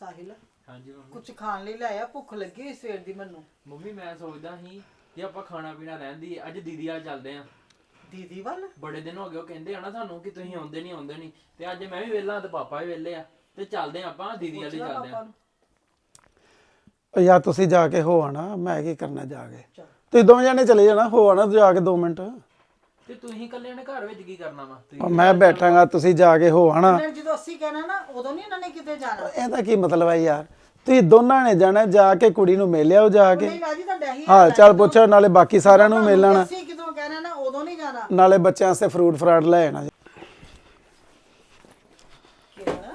ਸਾਹਿਲ। ਹਾਂਜੀ ਮੰਮੀ। ਕੁਝ ਖਾਣ ਲਈ ਲਿਆਇਆ ਭੁੱਖ ਲੱਗੀ ਹੋਈ ਸਵੇਰ ਦੀ ਮੈਨੂੰ। ਮੰਮੀ ਮੈਂ ਸੋਚਦਾ ਸੀ ਕਿ ਆਪਾਂ ਖਾਣਾ ਪੀਣਾ ਰਹਿੰਦੀ ਅੱਜ ਦੀਦੀ ਆ ਚੱਲਦੇ ਆ। ਦੀਦੀ ਵੱਲ? ਬੜੇ ਦਿਨ ਹੋ ਗਏ ਉਹ ਕਹਿੰਦੇ ਆ ਨਾ ਸਾਨੂੰ ਕਿ ਤੁਸੀਂ ਆਉਂਦੇ ਨਹੀਂ ਆਉਂਦੇ ਨਹੀਂ ਤੇ ਅੱਜ ਮੈਂ ਵੀ ਵਿਹਲਾ ਤੇ ਪਾਪਾ ਵੀ ਵਿਹਲੇ ਆ। ਤੇ ਚੱਲਦੇ ਆ ਆਪਾਂ ਦੀਦੀ ਵਾਲੀ ਪੁੱਛ ਲਾ ਚੱਲਦੇ ਪਾਪਾ ਆ ਨੂੰ। ਉਹ ਯਾਰ ਤੁਸੀਂ ਜਾ ਕੇ ਹੋ ਆਣਾ ਮੈਂ ਕੀ ਕਰਨਾ ਜਾ ਕੇ? ਚੱਲ। ਤੁਸੀਂ ਦੋਵੇਂ ਜਾਣੇ ਚਲੇ ਜਾਣਾ ਹੋ ਆਣਾ ਜਾ ਕੇ 2 ਮਿੰਟ। ਤੇ ਤੁਸੀਂ ਇਕੱਲੇ ਨੇ ਘਰ ਵਿੱਚ ਕੀ ਕਰਨਾ ਵਾ? ਤੁਸੀਂ ਮੈਂ ਬੈਠਾਂਗਾ ਤੁਸੀਂ ਜਾ ਕੇ ਹੋ ਫਿਰ ਜਦੋਂ ਅਸੀਂ ਕਹਿਣਾ ਨਾ ਉਦੋਂ ਨਹੀਂ ਇਹਨਾਂ ਨੇ ਕਿਤੇ ਜਾਣਾ। ਇਹਦਾ ਕੀ ਮਤਲਬ ਹੈ ਯਾਰ? ਤੁਸੀਂ ਦੋਨਾਂ ਨੇ ਜਾਣਾ ਜਾ ਕੇ ਕੁੜੀ ਨੂੰ ਮਿਲ ਆਓ ਜਾ ਕੇ। ਨਹੀਂ ਰਾਜੀ ਤੁਹਾਡਾ ਹੀ ਹਾਂ ਚੱਲ ਪੁੱਛੋ ਨਾਲੇ ਬਾਕੀ ਸਾਰਿਆਂ ਨੂੰ ਮਿਲ ਲੈਣਾ ਅਸੀਂ ਕਿਦੋਂ ਕਹਿਣਾ ਨਾ ਉਦੋਂ ਨਹੀਂ ਜਾਣਾ। ਨਾਲੇ ਬੱਚਿਆਂ ਵਾਸਤੇ ਫਰੂਟ ਫਰਾਟ ਲੈ ਆਣਾ ਕਿਹੜਾ?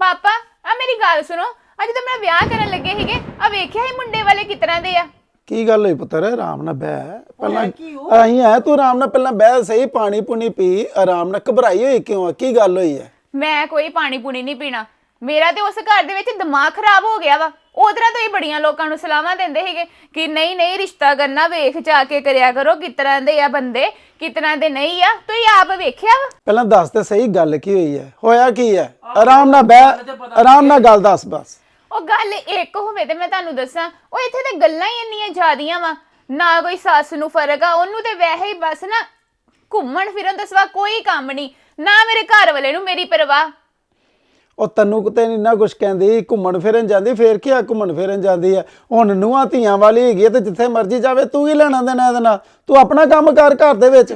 ਪਾਪਾ ਆ ਮੇਰੀ ਗੱਲ ਸੁਣੋ। ਅੱਜ ਤਾਂ ਮੇਰਾ ਵਿਆਹ ਕਰਨ ਲੱਗੇ ਸੀਗੇ। ਆ ਵੇਖਿਆ ਹੀ ਮੁੰਡੇ ਵਾਲੇ ਕਿਸ ਤਰ੍ਹਾਂ ਦੇ ਆ? ਕੀ ਗੱਲ ਹੋਈ ਪੁੱਤਰ? ਆਰਾਮ ਨਾਲ ਬਹਿ। ਪਹਿਲਾਂ? ਅਹੀਂ ਆ ਤੂੰ ਆਰਾਮ ਨਾਲ ਪਹਿਲਾਂ ਬਹਿ ਸਹੀ ਪਾਣੀ ਪੁਣੀ ਪੀ ਆਰਾਮ ਨਾਲ ਘਬਰਾਈ ਹੋਈ ਕਿਉਂ ਆ? ਕੀ ਗੱਲ ਹੋਈ ਹੈ ਮੈਂ ਕੋਈ ਪਾਣੀ ਪੂਣੀ ਨਹੀਂ ਪੀਣਾ। ਮੇਰਾ ਤੇ ਉਸ ਘਰ ਦੇ ਵਿੱਚ ਦਿਮਾਗ ਖਰਾਬ ਹੋ ਗਿਆ ਵਾ। ਉਧਰਾਂ ਤੋਂ ਹੀ ਬੜੀਆਂ ਲੋਕਾਂ ਨੂੰ ਸਲਾਹਾਂ ਦਿੰਦੇ ਸੀਗੇ ਕਿ ਨਹੀਂ ਨਹੀਂ ਰਿਸ਼ਤਾ ਕਰਨਾ ਵੇਖ ਜਾ ਕੇ ਕਰਿਆ ਕਰੋ ਕਿਸ ਤਰ੍ਹਾਂ ਦੇ ਆ ਬੰਦੇ ਕਿਸ ਤਰ੍ਹਾਂ ਦੇ ਨਹੀਂ ਆ। ਤੁਸੀਂ ਆਪ ਵੇਖਿਆ ਵਾ? ਪਹਿਲਾਂ ਦੱਸ ਤੇ ਸਹੀ ਗੱਲ ਕੀ ਹੋਈ ਹੈ ਹੋਇਆ ਕੀ ਹੈ ਆਰਾਮ ਨਾਲ ਬਹਿ ਆਰਾਮ ਨਾਲ ਗੱਲ ਦੱਸ ਬਸ। ਉਹ ਗੱਲ ਇੱਕ ਹੋਵੇ ਤੇ ਮੈਂ ਤੁਹਾਨੂੰ ਦੱਸਾਂ, ਉਹ ਇੱਥੇ ਤੇ ਗੱਲਾਂ ਹੀ ਇੰਨੀਆਂ ਜ਼ਿਆਦੀਆਂ ਵਾ। ਨਾ ਕੋਈ ਸੱਸ ਨੂੰ ਫ਼ਰਕ ਆ, ਉਹਨੂੰ ਤੇ ਵੈਸੇ ਹੀ ਬਸ ਨਾ ਘੁੰਮਣ ਫਿਰਨ ਤੋਂ ਸਿਵਾ ਕੋਈ ਕੰਮ ਨਹੀਂ, ਨਾ ਮੇਰੇ ਘਰ ਵਾਲੇ ਨੂੰ ਮੇਰੀ ਪਰਵਾਹ। ਉਹ ਤੈਨੂੰ ਕਿਤੇ ਨਹੀਂ ਨਾ ਕੁਛ ਕਹਿੰਦੀ, ਘੁੰਮਣ ਫਿਰਨ ਜਾਂਦੀ, ਫੇਰ ਕੀ ਆ ਘੁੰਮਣ ਫਿਰਨ ਜਾਂਦੀ ਆ? ਹੁਣ ਨੂੰਹਾਂ ਧੀਆਂ ਵਾਲੀ ਹੈਗੀ ਆ ਤੇ ਜਿੱਥੇ ਮਰਜ਼ੀ ਜਾਵੇ, ਤੂੰ ਹੀ ਲੈਣਾ ਦੇਣਾ ਇਹਦੇ ਨਾਲ, ਤੂੰ ਆਪਣਾ ਕੰਮ ਕਰ ਘਰ ਦੇ ਵਿੱਚ।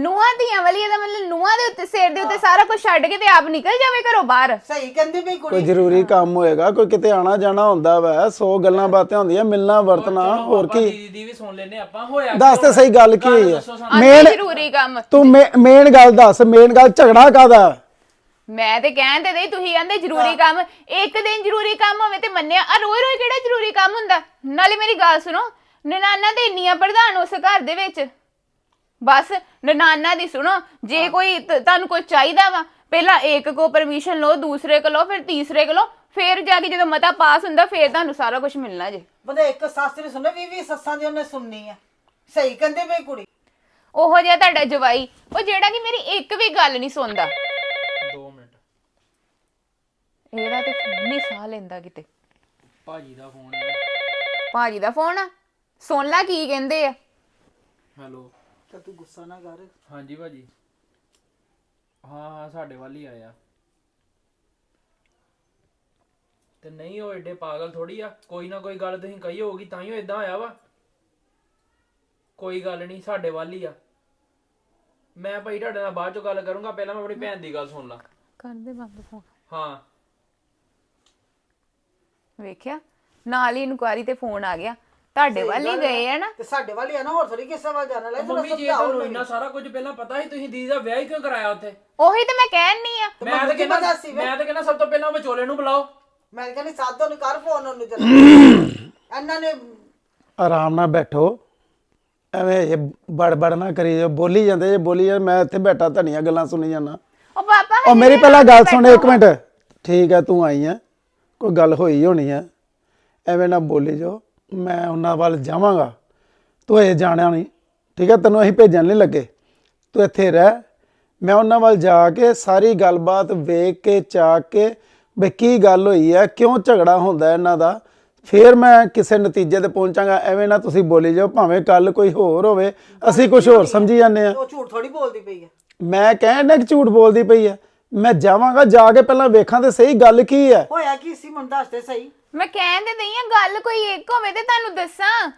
ਨੂੰਹਾਂ ਧੀਆਂ ਵਾਲੀ ਇਹਦਾ ਮਤਲਬ ਨੂੰਹਾਂ ਦੇ ਉੱਤੇ ਸਿਰ ਦੇ ਉੱਤੇ ਸਾਰਾ ਕੁਝ ਛੱਡ ਕੇ ਤੇ ਆਪ ਨਿਕਲ ਜਾਵੇ ਘਰੋਂ ਬਾਹਰ? ਸਹੀ ਕਹਿੰਦੀ ਪਈ ਕੋਈ ਕੁੜੀ ਜ਼ਰੂਰੀ ਕੰਮ ਹੋਏਗਾ ਕੋਈ ਕਿਤੇ ਆਣਾ ਜਾਣਾ ਹੁੰਦਾ ਵਾ ਸੌ ਗੱਲਾਂ ਬਾਤਾਂ ਹੁੰਦੀਆਂ ਮਿਲਣਾ ਵਰਤਣਾ ਹੋਰ ਕੀ? ਦੀਦੀ ਦੀ ਵੀ ਸੁਣ ਲੈਨੇ ਆਪਾਂ ਹੋਇਆ ਦੱਸ ਤੇ ਸਹੀ ਗੱਲ ਕੀ ਹੋਈ। ਆਂਦੇ ਜ਼ਰੂਰੀ ਕੰਮ। ਤੂੰ ਮੇਨ ਗੱਲ ਦੱਸ ਮੇਨ ਗੱਲ ਝਗੜਾ ਕਾਦਾ ਮੈਂ ਤੇ ਕਹਿਣ ਤੇ ਨਹੀਂ ਤੁਸੀਂ ਆਂਦੇ ਜ਼ਰੂਰੀ ਕੰਮ ਇੱਕ ਦਿਨ ਜ਼ਰੂਰੀ ਕੰਮ ਹੋਵੇ ਤੇ ਮੰਨਿਆ ਆ ਰੋਜ਼ ਰੋਜ਼ ਕਿਹੜਾ ਜ਼ਰੂਰੀ ਕੰਮ ਹੁੰਦਾ? ਨਾਲੇ ਮੇਰੀ ਗੱਲ ਸੁਣੋ ਨਨਾਨਾ ਤੇ ਇੰਨੀਆਂ ਪ੍ਰਧਾਨ ਉਸ ਘਰ ਦੇ ਵਿੱਚ। ਬਸ ਨਨਾਨਾ ਦੀ ਸੁਣੋ ਜੇ ਕੋਈ ਤ- ਤੁਹਾਨੂੰ ਕੋਈ ਚਾਹੀਦਾ ਵਾ ਪਹਿਲਾਂ ਇੱਕ ਕੋ ਪਰਮਿਸ਼ਨ ਲਓ ਦੂਸਰੇ ਕੋ ਲਓ ਫਿਰ ਤੀਸਰੇ ਕੋ ਲਓ ਫਿਰ ਜਾ ਕੇ ਜਦੋਂ ਮਤਾ ਪਾਸ ਹੁੰਦਾ ਫਿਰ ਤੁਹਾਨੂੰ ਸਾਰਾ ਕੁਝ ਮਿਲਣਾ ਜੇ। ਬੰਦੇ ਇੱਕ ਸੱਸ ਨੇ ਸੁਣਨਾ ਵੀ ਵੀ ਸੱਸਾਂ ਦੀ ਉਹਨੇ ਸੁਣਨੀ ਆ। ਸਹੀ ਕਹਿੰਦੀ ਪਈ ਕੁੜੀ। ਉਹੋ ਜਿਹਾ ਤੁਹਾਡਾ ਜਵਾਈ ਉਹ ਜਿਹੜਾ ਕਿ ਮੇਰੀ ਇੱਕ ਵੀ ਗੱਲ ਨਹੀਂ ਸੁਣਦਾ। 2 ਮਿੰਟ। ਇਹਦਾ ਤੇ ਫੋਨ ਨਹੀਂ ਸਾਹ ਲੈਂਦਾ ਕਿਤੇ। ਭਾਜੀ ਦਾ ਫੋਨ ਹੈ ਭਾਜੀ ਦਾ ਫੋਨ ਆ? ਸੁਣ ਲੈ ਕੀ ਕਹਿੰਦੇ ਆ। ਹੈਲੋ। ਤਾਂ ਤੂੰ ਗੁੱਸਾ ਨਾ ਕਰ। ਹਾਂਜੀ ਭਾਜੀ। ਹਾਂ ਹਾਂ ਸਾਡੇ ਵੱਲ ਹੀ ਆਇਆ। ਤੇ ਨਹੀਂ ਉਹ ਏਡੇ ਪਾਗਲ ਥੋੜੀ ਆ। ਕੋਈ ਨਾ ਕੋਈ ਗੱਲ ਤੁਸੀਂ ਕਹੀ ਹੋਗੀ ਤਾਂ ਹੀ ਉਹ ਇਦਾਂ ਆਇਆ ਵਾ। ਕੋਈ ਗੱਲ ਨਹੀਂ ਸਾਡੇ ਵੱਲ ਹੀ ਆ। ਮੈਂ ਭਾਈ ਤੁਹਾਡੇ ਨਾਲ ਬਾਅਦ ਚੋਂ ਗੱਲ ਕਰੂੰਗਾ ਪਹਿਲਾਂ ਮੈਂ ਆਪਣੀ ਭੈਣ ਦੀ ਗੱਲ ਸੁਣ ਲਾਂ। ਕਰਦੇ ਬੰਦ ਫੋਨ। ਹਾਂ। ਵੇਖਿਆ? ਨਾਲ ਹੀ ਇਨਕੁਆਰੀ ਤੇ ਫੋਨ ਆ ਗਿਆ। ਤੁਹਾਡੇ ਵੱਲ ਹੀ ਗਏ ਆ ਨਾ। ਤੇ ਸਾਡੇ ਵਾਲੀ ਆ ਨਾ ਹੋਰ ਥੋੜੀ ਕਿਸੇ ਵੱਲ ਜਾਣਾ ਲੈ ਮੰਮੀ ਜੀ ਤੁਹਾਨੂੰ ਇੰਨਾ ਸਾਰਾ ਕੁਝ ਪਹਿਲਾਂ ਪਤਾ ਸੀ ਤੁਸੀਂ ਦੀਦੀ ਦਾ ਵਿਆਹ ਹੀ ਕਿਉਂ ਕਰਾਇਆ ਉੱਥੇ? ਉਹੀ ਤੇ ਮੈਂ ਕਹਿਣੀ ਆ। ਮੈਂ ਤਾਂ ਕਹਿੰਦਾ ਮੈਂ ਤਾਂ ਕਹਿੰਦਾ ਸਭ ਤੋਂ ਪਹਿਲਾਂ ਵਿਚੋਲੇ ਨੂੰ ਬੁਲਾਓ। ਮੈਂ ਕਹਿੰਦੀ ਸਾਧੋ ਨੂੰ ਕਰ ਫੋਨ ਉਹਨੂੰ ਜਰਾ ਇਹਨਾਂ ਨੇ ਆਰਾਮ ਨਾਲ ਬੈਠੋ। ਐਵੇਂ ਇਹ ਬੜਬੜ ਨਾ ਕਰੀ ਜੋ ਬੋਲੀ ਜਾਂਦੇ ਜੇ ਬੋਲੀ ਜਾਂਦੇ ਮੈਂ ਇੱਥੇ ਬੈਠਾ ਧਨੀਆਂ ਗੱਲਾਂ ਸੁਣੀ ਜਾਣਾ ਉਹ ਪਾਪਾ ਉਹ ਮੇਰੀ ਪਹਿਲਾਂ ਗੱਲ ਸੁਣ ਇੱਕ ਮਿੰਟ। ਠੀਕ ਹੈ ਤੂੰ ਆਈ ਹੈ ਕੋਈ ਗੱਲ ਹੋਈ ਹੋਣੀ ਹੈ ਐਵੇਂ ਨਾ ਬੋਲੀ ਜੋ ਮੈਂ ਉਹਨਾਂ ਵੱਲ ਜਾਵਾਂਗਾ। ਤੂੰ ਇਹ ਜਾਣਿਆ ਨਹੀਂ। ਠੀਕ ਹੈ ਤੈਨੂੰ ਅਸੀਂ ਭੇਜਣ ਨਹੀਂ ਲੱਗੇ। ਤੂੰ ਇੱਥੇ ਰਹਿ। ਮੈਂ ਉਹਨਾਂ ਵੱਲ ਜਾ ਕੇ ਸਾਰੀ ਗੱਲਬਾਤ ਵੇਖ ਕੇ ਚਾਕ ਕੇ ਵੀ ਕੀ ਗੱਲ ਹੋਈ ਹੈ ਕਿਉਂ ਝਗੜਾ ਹੁੰਦਾ ਇਹਨਾਂ ਦਾ। ਫਿਰ ਮੈਂ ਕਿਸੇ ਨਤੀਜੇ ਤੇ ਪਹੁੰਚਾਂਗਾ। ਐਵੇਂ ਨਾ ਤੁਸੀਂ ਬੋਲੀ ਜਾਓ ਭਾਵੇਂ ਕੱਲ ਕੋਈ ਹੋਰ ਹੋਵੇ ਅਸੀਂ ਕੁਝ ਹੋਰ ਸਮਝੀ ਜਾਂਦੇ ਆ ਉਹ ਝੂਠ ਥੋੜੀ ਬੋਲਦੀ ਪਈ ਹੈ। ਮੈਂ ਕਹਿਣ ਕਿ ਝੂਠ ਬੋਲਦੀ ਪਈ ਹੈ। ਮੈਂ ਜਾਵਾਂਗਾ ਜਾ ਕੇ ਪਹਿਲਾਂ ਵੇਖਾਂ ਤੇ ਸਹੀ ਗੱਲ ਕੀ ਹੈ। ਹੋਇਆ ਕੀ ਸੀ? ਮੈਨੂੰ ਦੱਸ ਦੇ ਸਹੀ। ਮੈਂ ਕਹਿਣ ਤੇ ਨਹੀਂ ਆ ਗੱਲ ਕੋਈ ਇੱਕ ਹੋਵੇ ਤੇ ਤੁਹਾਨੂੰ ਦੱਸਾਂ।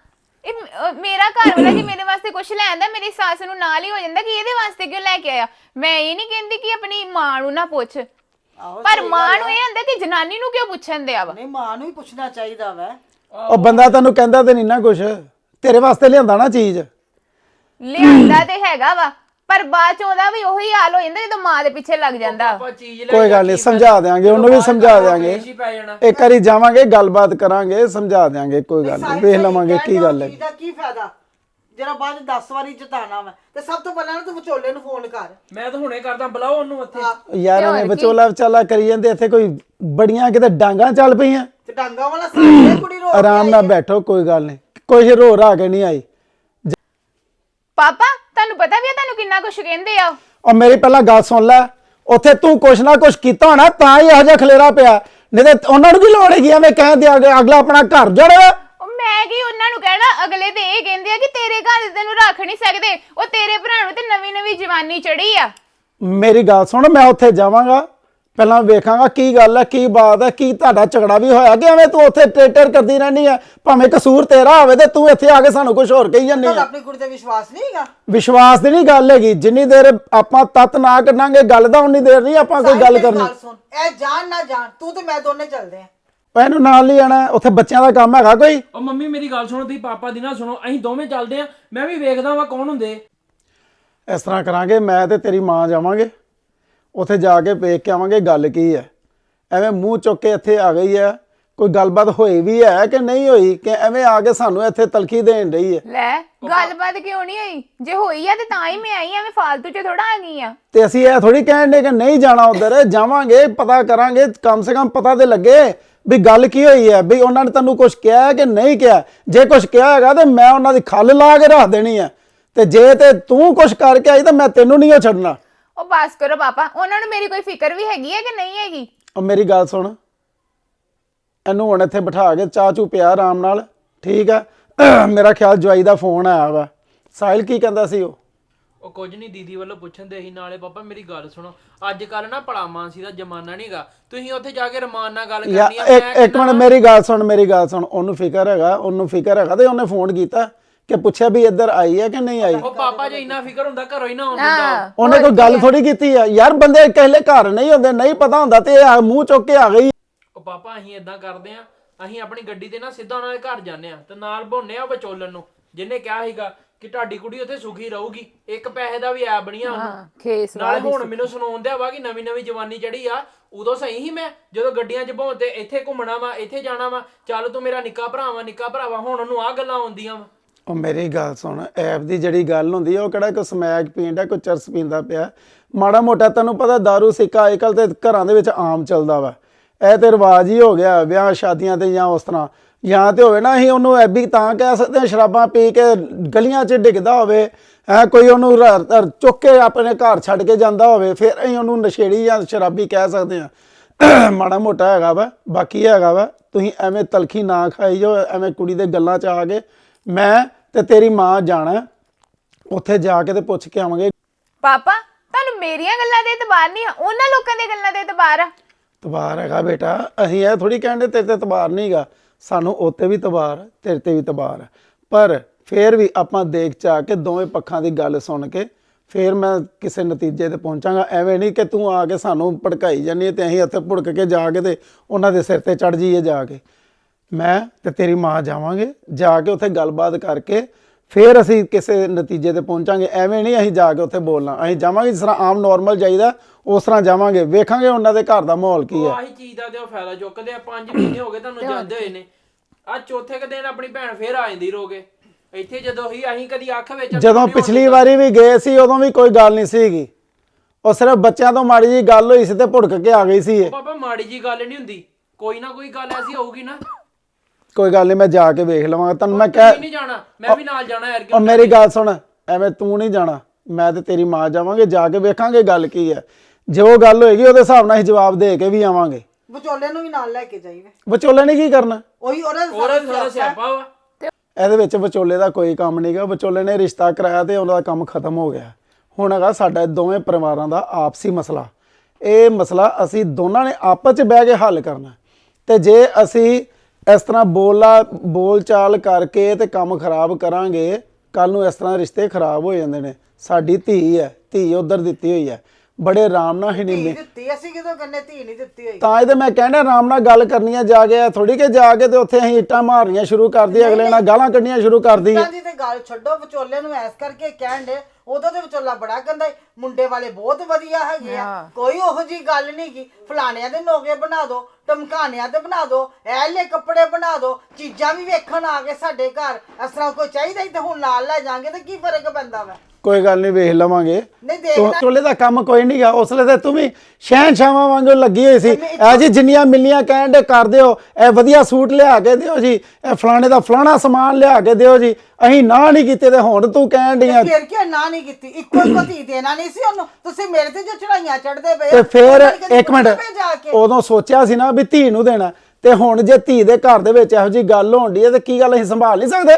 ਇਹ ਮ- ਅਹ ਮੇਰਾ ਘਰ ਵਾਲਾ ਜੇ ਮੇਰੇ ਵਾਸਤੇ ਕੁਝ ਲੈ ਆਂਦਾ ਮੇਰੀ ਸੱਸ ਨੂੰ ਨਾਲ ਹੀ ਹੋ ਜਾਂਦਾ ਕਿ ਇਹਦੇ ਵਾਸਤੇ ਕਿਉਂ ਲੈ ਕੇ ਆਇਆ? ਮੈਂ ਇਹ ਨਹੀਂ ਕਹਿੰਦੀ ਕਿ ਆਪਣੀ ਮਾਂ ਨੂੰ ਨਾ ਪੁੱਛ। ਆਹੋ ਪਰ ਮਾਂ ਨੂੰ ਇਹ ਹੁੰਦਾ ਕਿ ਜਨਾਨੀ ਨੂੰ ਕਿਉਂ ਪੁੱਛਣ ਦਿਆ ਵਾ? ਨਹੀਂ ਮਾਂ ਨੂੰ ਹੀ ਪੁੱਛਣਾ ਚਾਹੀਦਾ ਵੈ। ਉਹ ਬੰਦਾ ਤੈਨੂੰ ਕਹਿੰਦਾ ਤੇ ਨਹੀਂ ਨਾ ਕੁਛ ਤੇਰੇ ਵਾਸਤੇ ਲਿਆਂਦਾ ਨਾ ਚੀਜ਼। ਲਿਆਂਦਾ ਤੇ ਹੈਗਾ ਵਾ। ਪਰ ਬਾਅਦ ਚ ਉਹਦਾ ਵੀ ਉਹੀ ਹਾਲ ਹੋ ਜਾਂਦਾ ਜਦੋਂ ਮਾਂ ਦੇ ਪਿੱਛੇ ਲੱਗ ਜਾਂਦਾ। ਆਪਾਂ ਚੀਜ਼ ਲੈ ਕੋਈ ਗੱਲ ਨਹੀਂ ਸਮਝਾ ਦਿਆਂਗੇ ਉਹਨੂੰ ਵੀ ਸਮਝਾ ਦਿਆਂਗੇ। ਹੀ ਪੈ ਜਾਣਾ। ਇੱਕ ਵਾਰੀ ਜਾਵਾਂਗੇ ਗੱਲਬਾਤ ਕਰਾਂਗੇ ਸਮਝਾ ਦਿਆਂਗੇ ਕੋਈ ਗੱਲ ਨਹੀਂ ਵੇਖ ਲਵਾਂਗੇ ਕੀ ਗੱਲ ਹੈ। ਦਾ ਕੀ ਫਾਇਦਾ? ਜਿਹੜਾ ਬਾਅਦ 10 ਵਾਰੀ ਜਤਾਣਾ ਵਾ। ਤੇ ਸਭ ਤੋਂ ਪਹਿਲਾਂ ਨਾ ਤੂੰ ਵਿਚੋਲੇ ਨੂੰ ਫੋਨ ਕਰ। ਮੈਂ ਤਾਂ ਹੁਣੇ ਕਰਦਾ ਬੁਲਾਓ ਉਹਨੂੰ ਉੱਥੇ। ਯਾਰ ਐਵੇਂ ਵਿਚੋਲਾ ਵਿਚਾਲਾ ਕਰੀ ਜਾਂਦੇ ਇੱਥੇ ਕੋਈ ਬੜੀਆਂ ਕਿਤੇ ਡਾਂਗਾ ਚੱਲ ਪਈਆਂ। ਤੇ ਡਾਂਗਾ ਵਾਲਾ ਸਾਹਮਣੇ ਕੁੜੀ ਰੋ ਆਰਾਮ ਨਾਲ ਬੈਠੋ ਕੋਈ ਗੱਲ ਨਹੀਂ ਕੋਈ ਰੋ ਰਾ ਕੇ ਨਹੀਂ ਆਈ। ਪਾਪਾ ਤੁਹਾਨੂੰ ਪਤਾ ਵੀ ਆ ਤੁਹਾਨੂੰ ਕਿੰਨਾ ਕੁਝ ਕਹਿੰਦੇ ਆ ਉਹ? ਉਹ ਮੇਰੀ ਪਹਿਲਾਂ ਗੱਲ ਸੁਣ ਲੈ। ਉੱਥੇ ਤੂੰ ਕੁਛ ਨਾ ਕੁਛ ਕੀਤਾ ਹੋਣਾ ਤਾਂ ਹੀ ਇਹੋ ਜਿਹਾ ਖਲੇਰਾ ਪਿਆ। ਨਹੀਂ ਤੇ ਉਹਨਾਂ ਨੂੰ ਕੀ ਲੋੜ ਹੈਗੀ ਐਵੇਂ ਕਹਿੰਦੇ ਅਗਲਾ ਆਪਣਾ ਘਰ ਜੜੇ ਉਹ ਮੈਂ ਕੀ ਉਹਨਾਂ ਨੂੰ ਕਹਿਣਾ? ਅਗਲੇ ਤੇ ਇਹ ਕਹਿੰਦੇ ਆ ਕਿ ਤੇਰੇ ਘਰ ਦੇ ਤੈਨੂੰ ਰੱਖ ਨਹੀਂ ਸਕਦੇ। ਉਹ ਤੇਰੇ ਭਰਾ ਨੂੰ ਤੇ ਨਵੀਂ ਨਵੀਂ ਜਵਾਨੀ ਚੜੀ ਆ। ਮੇਰੀ ਗੱਲ ਸੁਣ ਮੈਂ ਉੱਥੇ ਜਾਵਾਂਗਾ। ਪਹਿਲਾਂ ਵੇਖਾਂਗਾ ਕੀ ਗੱਲ ਹੈ ਕੀ ਬਾਤ ਹੈ ਕੀ ਤੁਹਾਡਾ ਝਗੜਾ ਵੀ ਹੋਇਆ ਕਿ ਐਵੇਂ ਤੂੰ ਉੱਥੇ ਟੇਟਰ ਕਰਦੀ ਰਹਿੰਦੀ ਹੈ? ਭਾਵੇਂ ਕਸੂਰ ਤੇਰਾ ਹੋਵੇ ਤੇ ਤੂੰ ਇੱਥੇ ਆ ਕੇ ਸਾਨੂੰ ਕੁਝ ਹੋਰ ਕਹੀ ਜਾਂਦੀ ਤੁਹਾਨੂੰ ਹੈ। ਆਪਣੀ ਕੁੜੀ ਤੇ ਵਿਸ਼ਵਾਸ ਨਹੀਂ ਹੈਗਾ। ਵਿਸ਼ਵਾਸ ਦੀ ਨਹੀਂ ਗੱਲ ਹੈਗੀ ਜਿੰਨੀ ਦੇਰ ਆਪਾਂ ਤਤ ਨਾ ਕੱਢਾਂਗੇ ਗੱਲ ਦਾ ਉਨੀ ਦੇਰ ਨਹੀਂ ਆਪਾਂ ਕੋਈ ਗੱਲ ਕਰਨੀ। ਸੁਣ ਇਹ ਜਾਣ ਨਾ ਜਾਣ ਤੂੰ ਤੇ ਮੈਂ ਦੋਨੇ ਚੱਲਦੇ ਆ ਇਹਨੂੰ ਨਾਲ ਹੀ ਆਣਾ ਉੱਥੇ ਬੱਚਿਆਂ ਦਾ ਕੰਮ ਹੈਗਾ ਕੋਈ? ਉਹ ਮੰਮੀ ਮੇਰੀ ਗੱਲ ਸੁਣੋ ਤੁਸੀਂ ਪਾਪਾ ਦੀ ਨਾ ਸੁਣੋ ਅਸੀਂ ਦੋਵੇਂ ਚੱਲਦੇ ਆ ਮੈਂ ਵੀ ਵੇਖਦਾ ਵਾਂ ਕੌਣ ਹੁੰਦੇ। ਇਸ ਤਰ੍ਹਾਂ ਕਰਾਂਗੇ ਮੈਂ ਤੇ ਤੇਰੀ ਮਾਂ ਜਾਵਾਂਗੇ। ਉੱਥੇ ਜਾ ਕੇ ਵੇਖ ਕੇ ਆਵਾਂਗੇ ਗੱਲ ਕੀ ਹੈ। ਐਵੇਂ ਮੂੰਹ ਚੁੱਕ ਕੇ ਇੱਥੇ ਆ ਗਈ ਹੈ। ਕੋਈ ਗੱਲਬਾਤ ਹੋਈ ਵੀ ਹੈ ਕਿ ਨਹੀਂ ਹੋਈ? ਕਿ ਐਵੇਂ ਆ ਕੇ ਸਾਨੂੰ ਇੱਥੇ ਤਲਖੀ ਦੇਣ ਰਹੀ ਹੈ? ਲੈ ਗੱਲਬਾਤ ਕਿਉਂ ਨਹੀਂ ਹੋਈ? ਜੇ ਹੋਈ ਆ ਤੇ ਤਾਂ ਹੀ ਮੈਂ ਆਈ ਮੈਂ ਫਾਲਤੂ ਚ ਥੋੜਾ ਆ ਗਈ ਆ। ਤੇ ਅਸੀਂ ਇਹ ਥੋੜੀ ਕਹਿਣ ਦੇ ਕਿ ਨਹੀਂ ਜਾਣਾ ਉਧਰ ਜਾਵਾਂਗੇ ਪਤਾ ਕਰਾਂਗੇ ਕਮ ਸੇ ਕਮ ਪਤਾ ਤੇ ਲੱਗੇ ਵੀ ਗੱਲ ਕੀ ਹੋਈ ਹੈ ਵੀ ਉਹਨਾਂ ਨੇ ਤੈਨੂੰ ਕੁਝ ਕਿਹਾ ਹੈ ਕਿ ਨਹੀਂ ਕਿਹਾ ਜੇ ਕੁਝ ਕਿਹਾ ਹੈਗਾ ਤੇ ਮੈਂ ਉਹਨਾਂ ਦੀ ਖੱਲ ਲਾ ਕੇ ਰੱਖ ਦੇਣੀ ਹੈ। ਤੇ ਜੇ ਤੇ ਤੂੰ ਕੁਝ ਕਰਕੇ ਆਈ ਤਾਂ ਮੈਂ ਤੈਨੂੰ ਨਹੀਂ ਉਹ ਛੱਡਣਾ। ਉਹ ਬਸ ਕਰੋ ਪਾਪਾ ਉਹਨਾਂ ਨੂੰ ਮੇਰੀ ਕੋਈ ਫਿਕਰ ਵੀ ਹੈਗੀ ਹੈ ਕਿ ਨਹੀਂ ਹੈਗੀ? ਉਹ ਮੇਰੀ ਗੱਲ ਸੁਣ। ਇਹਨੂੰ ਹੁਣ ਇੱਥੇ ਬਿਠਾ ਕੇ ਚਾਹ ਚੂ ਪਿਆ ਆਰਾਮ ਨਾਲ। ਠੀਕ ਹੈ ਮੇਰਾ ਖਿਆਲ ਜਵਾਈ ਦਾ ਫੋਨ ਆਇਆ ਵਾ। ਸਾਹਿਲ ਕੀ ਕਹਿੰਦਾ ਸੀ ਉਹ? ਉਹ ਕੁਝ ਨਹੀਂ ਦੀਦੀ ਵੱਲੋਂ ਪੁੱਛਣ ਦੇ ਸੀ ਨਾਲੇ ਪਾਪਾ ਮੇਰੀ ਗੱਲ ਸੁਣੋ। ਅੱਜ ਕੱਲ ਨਾ ਭਲਾ ਮਾਨਸੀ ਦਾ ਜ਼ਮਾਨਾ ਨਹੀਂਗਾ ਤੁਸੀਂ ਉੱਥੇ ਜਾ ਕੇ ਰਮਾਨ ਨਾਲ ਗੱਲ ਯਾ ਕਰਨੀ ਆ ਇੱਕ ਇੱਕ ਮਿੰਟ ਮੇਰੀ ਗੱਲ ਸੁਣ ਮੇਰੀ ਗੱਲ ਸੁਣ। ਉਹਨੂੰ ਫਿਕਰ ਹੈਗਾ ਉਹਨੂੰ ਫਿਕਰ ਹੈਗਾ ਤੇ ਉਹਨੇ ਫੋਨ ਕੀਤਾ। ਕਿ ਪੁੱਛਿਆ ਵੀ ਇੱਧਰ ਆਈ ਹੈ ਕਿ ਨਹੀਂ ਆਈ? ਉਹ ਪਾਪਾ ਜੇ ਇੰਨਾ ਫਿਕਰ ਹੁੰਦਾ ਘਰੋਂ ਹੀ ਨਾ ਆਉਣ ਦਿੰਦਾ ਹਾਂ ਉਹਨੇ ਕੋਈ ਗੱਲ ਥੋੜੀ ਕੀਤੀ ਆ? ਯਾਰ ਬੰਦੇ ਇਕੱਲੇ ਘਰ ਨਹੀਂ ਹੁੰਦੇ ਨਹੀਂ ਪਤਾ ਹੁੰਦਾ ਤੇ ਇਹ ਆ ਮੂੰਹ ਚੁੱਕ ਕੇ ਆ ਗਈ। ਉਹ ਪਾਪਾ ਅਸੀਂ ਇਦਾਂ ਕਰਦੇ ਆ ਅਸੀਂ ਆਪਣੀ ਗੱਡੀ ਤੇ ਨਾ ਸਿੱਧਾ ਉਹਨਾਂ ਦੇ ਘਰ ਜਾਂਦੇ ਆ ਤੇ ਨਾਲ ਭੋਨੇ ਆ ਵਿਚੋਲਨ ਨੂੰ। ਜਿਹਨੇ ਕਿਹਾ ਸੀਗਾ ਕਿ ਤੁਹਾਡੀ ਕੁੜੀ ਉੱਥੇ ਸੁਖੀ ਰਹੂਗੀ ਇੱਕ ਪੈਸੇ ਦਾ ਵੀ ਐ ਬਣੀਆ ਉਹਨੂੰ। ਹਾਂ ਖੇਸ ਨਾਲੇ ਹੁਣ ਮੈਨੂੰ ਸੁਣਾਉਣ ਦਿਆ ਵਾ ਕਿ ਨਵੀਂ ਨਵੀਂ ਜਵਾਨੀ ਚੜੀ ਆ ਉਦੋਂ ਸਹੀ ਹੀ ਮੈਂ ਜਦੋਂ ਗੱਡੀਆਂ 'ਚ ਭੌਂ ਤੇ ਇੱਥੇ ਘੁੰਮਣਾ ਵਾ ਇੱਥੇ ਜਾਣਾ ਵਾ ਚੱਲ ਤੂੰ ਮੇਰਾ ਨਿੱਕਾ ਭਰਾ ਵਾ ਨਿੱਕਾ ਭਰਾ ਵਾ ਹੁਣ ਉਹਨੂੰ ਆ ਗੱਲਾਂ ਆਉਂਦੀਆਂ ਵਾ। ਉਹ ਮੇਰੀ ਗੱਲ ਸੁਣ, ਐਪ ਦੀ ਜਿਹੜੀ ਗੱਲ ਹੁੰਦੀ ਆ, ਉਹ ਕਿਹੜਾ ਕੋਈ ਸਮੈਕ ਪੀਂਦਾ ਕੋਈ ਚਰਸ ਪੀਂਦਾ ਪਿਆ? ਮਾੜਾ ਮੋਟਾ ਤੈਨੂੰ ਪਤਾ दारू ਸਿੱਕਾ ਅੱਜਕੱਲ ਤੇ ਘਰਾਂ ਦੇ ਵਿੱਚ ਆਮ ਚੱਲਦਾ ਵਾ। ਇਹ ਤੇ ਰਿਵਾਜ ਹੀ ਹੋ ਗਿਆ, ਵਿਆਹ ਸ਼ਾਦੀਆਂ ਤੇ ਜਾਂ ਉਸ ਤਰ੍ਹਾਂ। ਜਾਂ ਤੇ ਹੋਵੇ ਨਾ, ਅਸੀਂ ਉਹਨੂੰ ਐਬੀ ਤਾਂ ਕਹਿ ਸਕਦੇ ਹਾਂ, ਸ਼ਰਾਬਾਂ ਪੀ ਕੇ ਗਲੀਆਂ 'ਚ ਡਿੱਗਦਾ ਹੋਵੇ, ਹੈ, ਕੋਈ ਉਹਨੂੰ ਰ- ਚੁੱਕ ਕੇ ਆਪਣੇ ਘਰ ਛੱਡ ਕੇ ਜਾਂਦਾ ਹੋਵੇ, ਫਿਰ ਅਸੀਂ ਉਹਨੂੰ ਨਸ਼ੇੜੀ ਜਾਂ ਸ਼ਰਾਬੀ ਕਹਿ ਸਕਦੇ ਹਾਂ। ਮਾੜਾ ਮੋਟਾ ਹੈਗਾ ਵਾ, ਬਾਕੀ ਹੈਗਾ ਵਾ, ਤੁਸੀਂ ਐਵੇਂ ਤਲਖੀ ਨਾ ਖਾਈ ਜੋ ਐਵੇਂ ਕੁੜੀ ਦੇ ਗੱਲਾਂ 'ਚ ਆ ਕੇ ਮੈਂ ਤੇ ਤੇਰੀ ਮਾਂ ਜਾਣਾ ਉੱਥੇ ਜਾ ਕੇ ਤੇ ਪੁੱਛ ਕੇ ਆਵਾਂਗੇ। ਪਾਪਾ ਤੁਹਾਨੂੰ ਮੇਰੀਆਂ ਗੱਲਾਂ ਦੇ ਇਤਬਾਰ ਨਹੀਂ ਆ ਉਹਨਾਂ ਲੋਕਾਂ ਦੀਆਂ ਗੱਲਾਂ ਦੇ ਇਤਬਾਰ ਆ। ਤਬਾਰ ਹੈਗਾ ਬੇਟਾ ਅਸੀਂ ਇਹ ਥੋੜੀ ਕਹਿੰਦੇ ਤੇਰੇ ਤੇ ਤਬਾਰ ਨਹੀਂਗਾ ਸਾਨੂੰ ਉੱਤੇ ਵੀ ਤਬਾਰ ਤੇਰੇ ਤੇ ਵੀ ਤਬਾਰ। ਪਰ ਫੇਰ ਵੀ ਆਪਾਂ ਦੇਖ ਚਾ ਕੇ ਦੋਵੇਂ ਪੱਖਾਂ ਦੀ ਗੱਲ ਸੁਣ ਕੇ ਫੇਰ ਮੈਂ ਕਿਸੇ ਨਤੀਜੇ ਤੇ ਪਹੁੰਚਾਂਗਾ। ਐਵੇਂ ਨਹੀਂ ਕਿ ਤੂੰ ਆ ਕੇ ਸਾਨੂੰ ਭੜਕਾਈ ਹੈ ਤੇ ਅਸੀਂ ਇੱਥੇ ਭੁੜਕ ਕੇ ਜਾ ਕੇ ਤੇ ਉਹਨਾਂ ਦੇ ਸਿਰ ਤੇ ਚੜ ਜਾਈਏ ਜਾ ਕੇ। ਮੈਂ ਤੇ ਤੇਰੀ ਮਾਂ ਜਾਵਾਂਗੇ ਜਾ ਕੇ ਉੱਥੇ ਗੱਲਬਾਤ ਕਰਕੇ ਫੇਰ ਅਸੀਂ ਕਿਸੇ ਨਤੀਜੇ ਤੇ ਪਹੁੰਚਾਂਗੇ। ਐਵੇਂ ਨਹੀਂ ਅਸੀਂ ਜਾ ਕੇ ਉੱਥੇ ਬੋਲਣਾ। ਅਸੀਂ ਜਾਵਾਂਗੇ ਜਿਸ ਤਰ੍ਹਾਂ ਆਮ ਨਾਰਮਲ ਜਾਈਦਾ ਉਸ ਤਰ੍ਹਾਂ ਜਾਵਾਂਗੇ। ਵੇਖਾਂਗੇ ਉਹਨਾਂ ਦੇ ਘਰ ਦਾ ਮਾਹੌਲ ਕੀ ਹੈ। ਆਹੀ ਚੀਜ਼ ਦਾ ਤੇ ਉਹ ਫਾਇਦਾ। ਚੁੱਕਦੇ ਆ 5 ਮਹੀਨੇ ਹੋ ਗਏ ਤੁਹਾਨੂੰ ਜਾਂਦੇ ਹੋਏ ਨੇ। ਆ ਚੌਥੇ ਕੁ ਦਿਨ ਆਪਣੀ ਭੈਣ ਫੇਰ ਆ ਜਾਂਦੀ ਰੋਗੇ। ਇੱਥੇ ਜਦੋਂ ਹੀ ਅਸੀਂ ਕਦੀ ਅੱਖ ਵਿੱਚ ਜਦੋਂ ਪਿਛਲੀ ਵਾਰੀ ਵੀ ਗਏ ਸੀ ਉਦੋਂ ਵੀ ਕੋਈ ਗੱਲ ਨਹੀਂ ਸੀਗੀ। ਉਹ ਸਿਰਫ ਬੱਚਿਆਂ ਤੋਂ ਮਾੜੀ ਜੀ ਗੱਲ ਹੋਈ ਸੀ ਤੇ ਭੁੜਕ ਕੇ ਆ ਗਈ ਸੀ ਇਹ। ਪਾਪਾ ਮਾੜੀ ਜੀ ਗੱਲ ਨਹੀਂ ਹੁੰਦੀ। ਕੋਈ ਨਾ ਕੋਈ ਗੱਲ ਐਸੀ ਹੋਊਗੀ ਨਾ। ਕੋਈ ਗੱਲ ਨਹੀਂ ਮੈਂ ਜਾ ਕੇ ਵੇਖ ਲਵਾਂਗਾ। ਤੈਨੂੰ ਮੈਂ ਕਹਿ ਨਹੀਂ ਜਾਣਾ ਮੈਂ ਵੀ ਨਾਲ ਜਾਣਾ ਯਾਰ ਕਿਉਂ ਮੇਰੀ ਗੱਲ ਸੁਣ ਐਵੇਂ ਤੂੰ ਨਹੀਂ ਜਾਣਾ ਮੈਂ ਤੇ ਤੇਰੀ ਮਾਂ ਜਾਵਾਂਗੇ ਜਾ ਕੇ ਵੇਖਾਂਗੇ ਗੱਲ ਕੀ ਹੈ। ਜੋ ਗੱਲ ਹੋਏਗੀ ਉਹਦੇ ਹਿਸਾਬ ਨਾਲ ਅਸੀਂ ਜਵਾਬ ਦੇ ਕੇ ਵੀ ਆਵਾਂਗੇ। ਵਿਚੋਲੇ ਨੂੰ ਵੀ ਨਾਲ ਲੈ ਕੇ ਜਾਈਵੇ ਵਿਚੋਲੇ ਨੇ ਕੀ ਕਰਨਾ? ਉਹੀ ਉਹਦਾ ਹੋਰ ਥੋੜਾ ਸਿਆਪਾ ਵਾ। ਇਹਦੇ ਵਿੱਚ ਵਿਚੋਲੇ ਦਾ ਕੋਈ ਕੰਮ ਨਹੀਂਗਾ ਵਿਚੋਲੇ ਨੇ ਰਿਸ਼ਤਾ ਕਰਾਇਆ ਤੇ ਉਹਦਾ ਕੰਮ ਖਤਮ ਹੋ ਗਿਆ। ਹੁਣ ਹੈਗਾ ਸਾਡਾ ਦੋਵੇਂ ਪਰਿਵਾਰਾਂ ਦਾ ਆਪਸੀ ਮਸਲਾ। ਇਹ ਮਸਲਾ ਅਸੀਂ ਦੋਨਾਂ ਨੇ ਆਪਸ ਚ ਬਹਿ ਕੇ ਹੱਲ ਕਰਨਾ। ਤੇ ਜੇ ਅਸੀਂ ਇਸ ਤਰ੍ਹਾਂ ਬੋਲਾ ਬੋਲਚਾਲ ਕਰਕੇ ਤੇ ਕੰਮ ਖਰਾਬ ਕਰਾਂਗੇ ਕੱਲ ਨੂੰ ਇਸ ਤਰ੍ਹਾਂ ਰਿਸ਼ਤੇ ਖਰਾਬ ਹੋ ਜਾਂਦੇ ਨੇ। ਸਾਡੀ ਧੀ ਹੈ ਧੀ ਉਧਰ ਦਿੱਤੀ ਹੋਈ ਹੈ। ਬੜੇ ਆਰਾਮ ਨਾਲ ਹੀ ਨਹੀਂ ਦਿੱਤੀ ਅਸੀਂ ਕਿਦੋਂ ਕੰਨੇ ਧੀ ਨਹੀਂ ਦਿੱਤੀ ਹੋਈ। ਤਾਂ ਇਹਦੇ ਮੈਂ ਕਹਿੰਦਾ ਆਰਾਮ ਨਾਲ ਗੱਲ ਕਰਨੀ ਹੈ ਜਾ ਕੇ ਥੋੜੀ ਕਿ ਜਾ ਕੇ ਤੇ ਉੱਥੇ ਅਸੀਂ ਇੱਟਾਂ ਮਾਰਨੀਆਂ ਸ਼ੁਰੂ ਕਰ ਦਈਏ ਅਗਲੇ ਨਾਲ ਗਾਲਾਂ ਕੱਢਣੀਆਂ ਸ਼ੁਰੂ ਕਰ ਦਈਏ ਤਾਂ ਜੀ ਤੇ ਗੱਲ ਛੱਡੋ ਵਿਚੋਲੇ ਨੂੰ ਐਸ ਕਰਕੇ ਕਹਿਣ ਦੇ ਉਦੋਂ ਤੇ ਵਿਚੋਲਾ ਬੜਾ ਗੰਦਾ ਈ। ਮੁੰਡੇ ਵਾਲੇ ਬਹੁਤ ਵਧੀਆ ਹੈਗੇ ਆ। ਕੋਈ ਉਹੋ ਜੀ ਗੱਲ ਨਹੀਂ ਕੀ ਫਲਾਣਿਆਂ ਦੇ ਨੋਗੇ ਬਣਾ ਦਿਓ ਟਮਕਾਣਿਆਂ ਤੇ ਬਣਾ ਦਿਓ ਐਲੇ ਕੱਪੜੇ ਬਣਾ ਦਿਓ ਚੀਜ਼ਾਂ ਵੀ ਵੇਖਣ ਆ ਗਏ ਸਾਡੇ ਘਰ। ਇਸ ਤਰ੍ਹਾਂ ਕੋਈ ਚਾਹੀਦਾ ਹੀ ਤੇ ਹੁਣ ਨਾਲ ਲੈ ਜਾਾਂਗੇ ਤੇ ਕੀ ਫ਼ਰਕ ਪੈਂਦਾ ਵਾ? ਕੋਈ ਗੱਲ ਨਹੀਂ ਵੇਖ ਲਵਾਂਗੇ। ਨਹੀਂ ਦੇਖਣਾ ਚੋਲੇ ਦਾ ਕੰਮ ਕੋਈ ਨਹੀਂਗਾ ਉਸਲੇ ਤੇ ਤੂੰ ਵੀ ਸ਼ਹਿਨ ਸ਼ਾਵਾਂ ਵਾਂਗੂ ਲੱਗੀ ਹੋਈ ਸੀ। ਇਹ ਜੀ ਜਿੰਨੀਆਂ ਮਿਲੀਆਂ ਕਹਿਣ ਦੇ ਕਰ ਦਿਓ ਇਹ ਵਧੀਆ ਸੂਟ ਲਿਆ ਕੇ ਦਿਓ ਜੀ ਇਹ ਫਲਾਣੇ ਦਾ ਫਲਾਣਾ ਸਮਾਨ ਲਿਆ ਕੇ ਦਿਓ ਜੀ। ਅਸੀਂ ਨਾ ਨਹੀਂ ਕੀਤੇ ਤੇ ਹੁਣ ਤੂੰ ਕਹਿਣ ਡੀਆਂ ਫਿਰ ਕੀ ਨਾ ਨਹੀਂ ਕੀਤੀ? ਇੱਕੋ ਇੱਕੋ ਧੀ ਦੇਣਾ ਨਹੀਂ ਸੀ ਉਹਨੂੰ। ਤੁਸੀਂ ਮੇਰੇ ਤੇ ਜੋ ਚੜਾਈਆਂ ਚੜਦੇ ਪਏ ਤੇ ਫਿਰ ਇੱਕ ਮਿੰਟ ਉਦੋਂ ਸੋਚਿਆ ਸੀ ਨਾ ਵੀ ਧੀ ਨੂੰ ਦੇਣਾ। ਤੇ ਹੁਣ ਜੇ ਧੀ ਦੇ ਘਰ ਦੇ ਵਿੱਚ ਇਹੋ ਜੀ ਗੱਲ ਹੋਣ ਦੀ ਹੈ ਤੇ ਕੀ ਗੱਲ ਅਸੀਂ ਸੰਭਾਲ ਨਹੀਂ ਸਕਦੇ?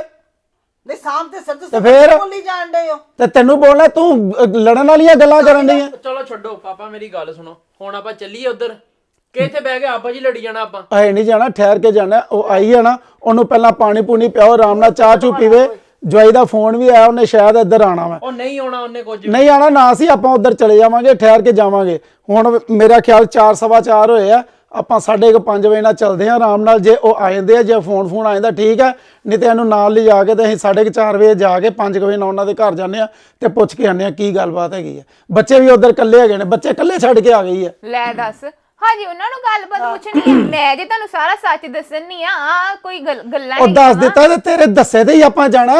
ਨਹੀਂ ਸਾਹਮ ਤੇ ਸਰ ਤੇ ਫਿਰ? ਬੋਲੀ ਜਾਣ ਡਏ ਹੋ। ਤੇ ਤੈਨੂੰ ਬੋਲਣਾ ਤੂੰ ਅਹ, ਲੜਨ ਵਾਲੀਆਂ ਗੱਲਾਂ ਕਰਨ ਦੀ ਚਲੋ ਛੱਡੋ ਪਾਪਾ ਮੇਰੀ ਗੱਲ ਸੁਣੋ। ਹੁਣ ਆਪਾਂ ਚੱਲੀਏ ਉਧਰ। ਕਿ ਇੱਥੇ ਬਹਿ ਕੇ ਆਪਾਂ ਜੀ ਲੜੀ ਜਾਣਾ ਆਪਾਂ? ਐ ਨਹੀਂ ਜਾਣਾ ਠਹਿਰ ਕੇ ਜਾਣਾ। ਉਹ ਆਈ ਹੈ ਨਾ ਉਹਨੂੰ ਪਹਿਲਾਂ ਪਾਣੀ ਪੂਣੀ ਪਿਆਓ ਆਰਾਮ ਨਾਲ ਚਾਹ ਚੂ ਪੀਵੇ। ਜਵਾਈ ਦਾ ਫੋਨ ਵੀ ਆਇਆ ਉਹਨੇ ਸ਼ਾਇਦ ਇੱਧਰ ਆਣਾ ਵਾ। ਉਹ ਨਹੀਂ ਆਉਣਾ ਉਹਨੇ ਕੁਝ। ਨਹੀਂ ਆਣਾ ਨਾ ਸੀ ਆਪਾਂ ਉੱਧਰ ਚਲੇ ਜਾਵਾਂਗੇ ਠਹਿਰ ਕੇ ਜਾਵਾਂਗੇ। ਹੁਣ ਮੇਰਾ ਖਿਆਲ 4 ਸਵਾ 4 ਹੋਏ ਆ। ਆਪਾਂ 5:30 ਵਜੇ ਨਾਲ ਚੱਲਦੇ ਆ ਆਰਾਮ ਨਾਲ ਜੇ ਉਹ ਆ ਜਾਂਦੇ ਆ ਜੇ ਫੋਨ ਫੋਨ ਆ ਜਾਂਦਾ ਠੀਕ ਆ ਨਹੀਂ ਤੇ ਇਹਨੂੰ ਨਾਲ ਲਿਜਾ ਕੇ ਤੇ ਅਸੀਂ 4:30 ਵਜੇ ਜਾ ਕੇ 5 ਵਜੇ ਨਾਲ ਉਹਨਾਂ ਦੇ ਘਰ ਜਾਂਦੇ ਆ ਤੇ ਪੁੱਛ ਕੇ ਆਉਂਦੇ ਆ ਕੀ ਗੱਲਬਾਤ ਹੈਗੀ ਆ ਬੱਚੇ ਵੀ ਉੱਧਰ ਇਕੱਲੇ ਹੈਗੇ ਨੇ ਬੱਚੇ ਇਕੱਲੇ ਛੱਡ ਕੇ ਆ ਗਈ ਆ ਲੈ ਦੱਸ ਹਾਂਜੀ ਉਹਨਾਂ ਨੂੰ ਗੱਲਬਾਤ ਪੁੱਛਣੀ ਹੈ। ਮੈਂ ਜੇ ਤੁਹਾਨੂੰ ਸਾਰਾ ਸੱਚ ਦੱਸਣੀ ਆ ਆ ਕੋਈ ਗੱਲ- ਗੱਲਾਂ ਉਹ ਹੈਗੀਆਂ ਦੱਸ ਦਿੱਤਾ ਤੇ ਤੇਰੇ ਦੱਸੇ ਤੇ ਹੀ ਆਪਾਂ ਜਾਣਾ।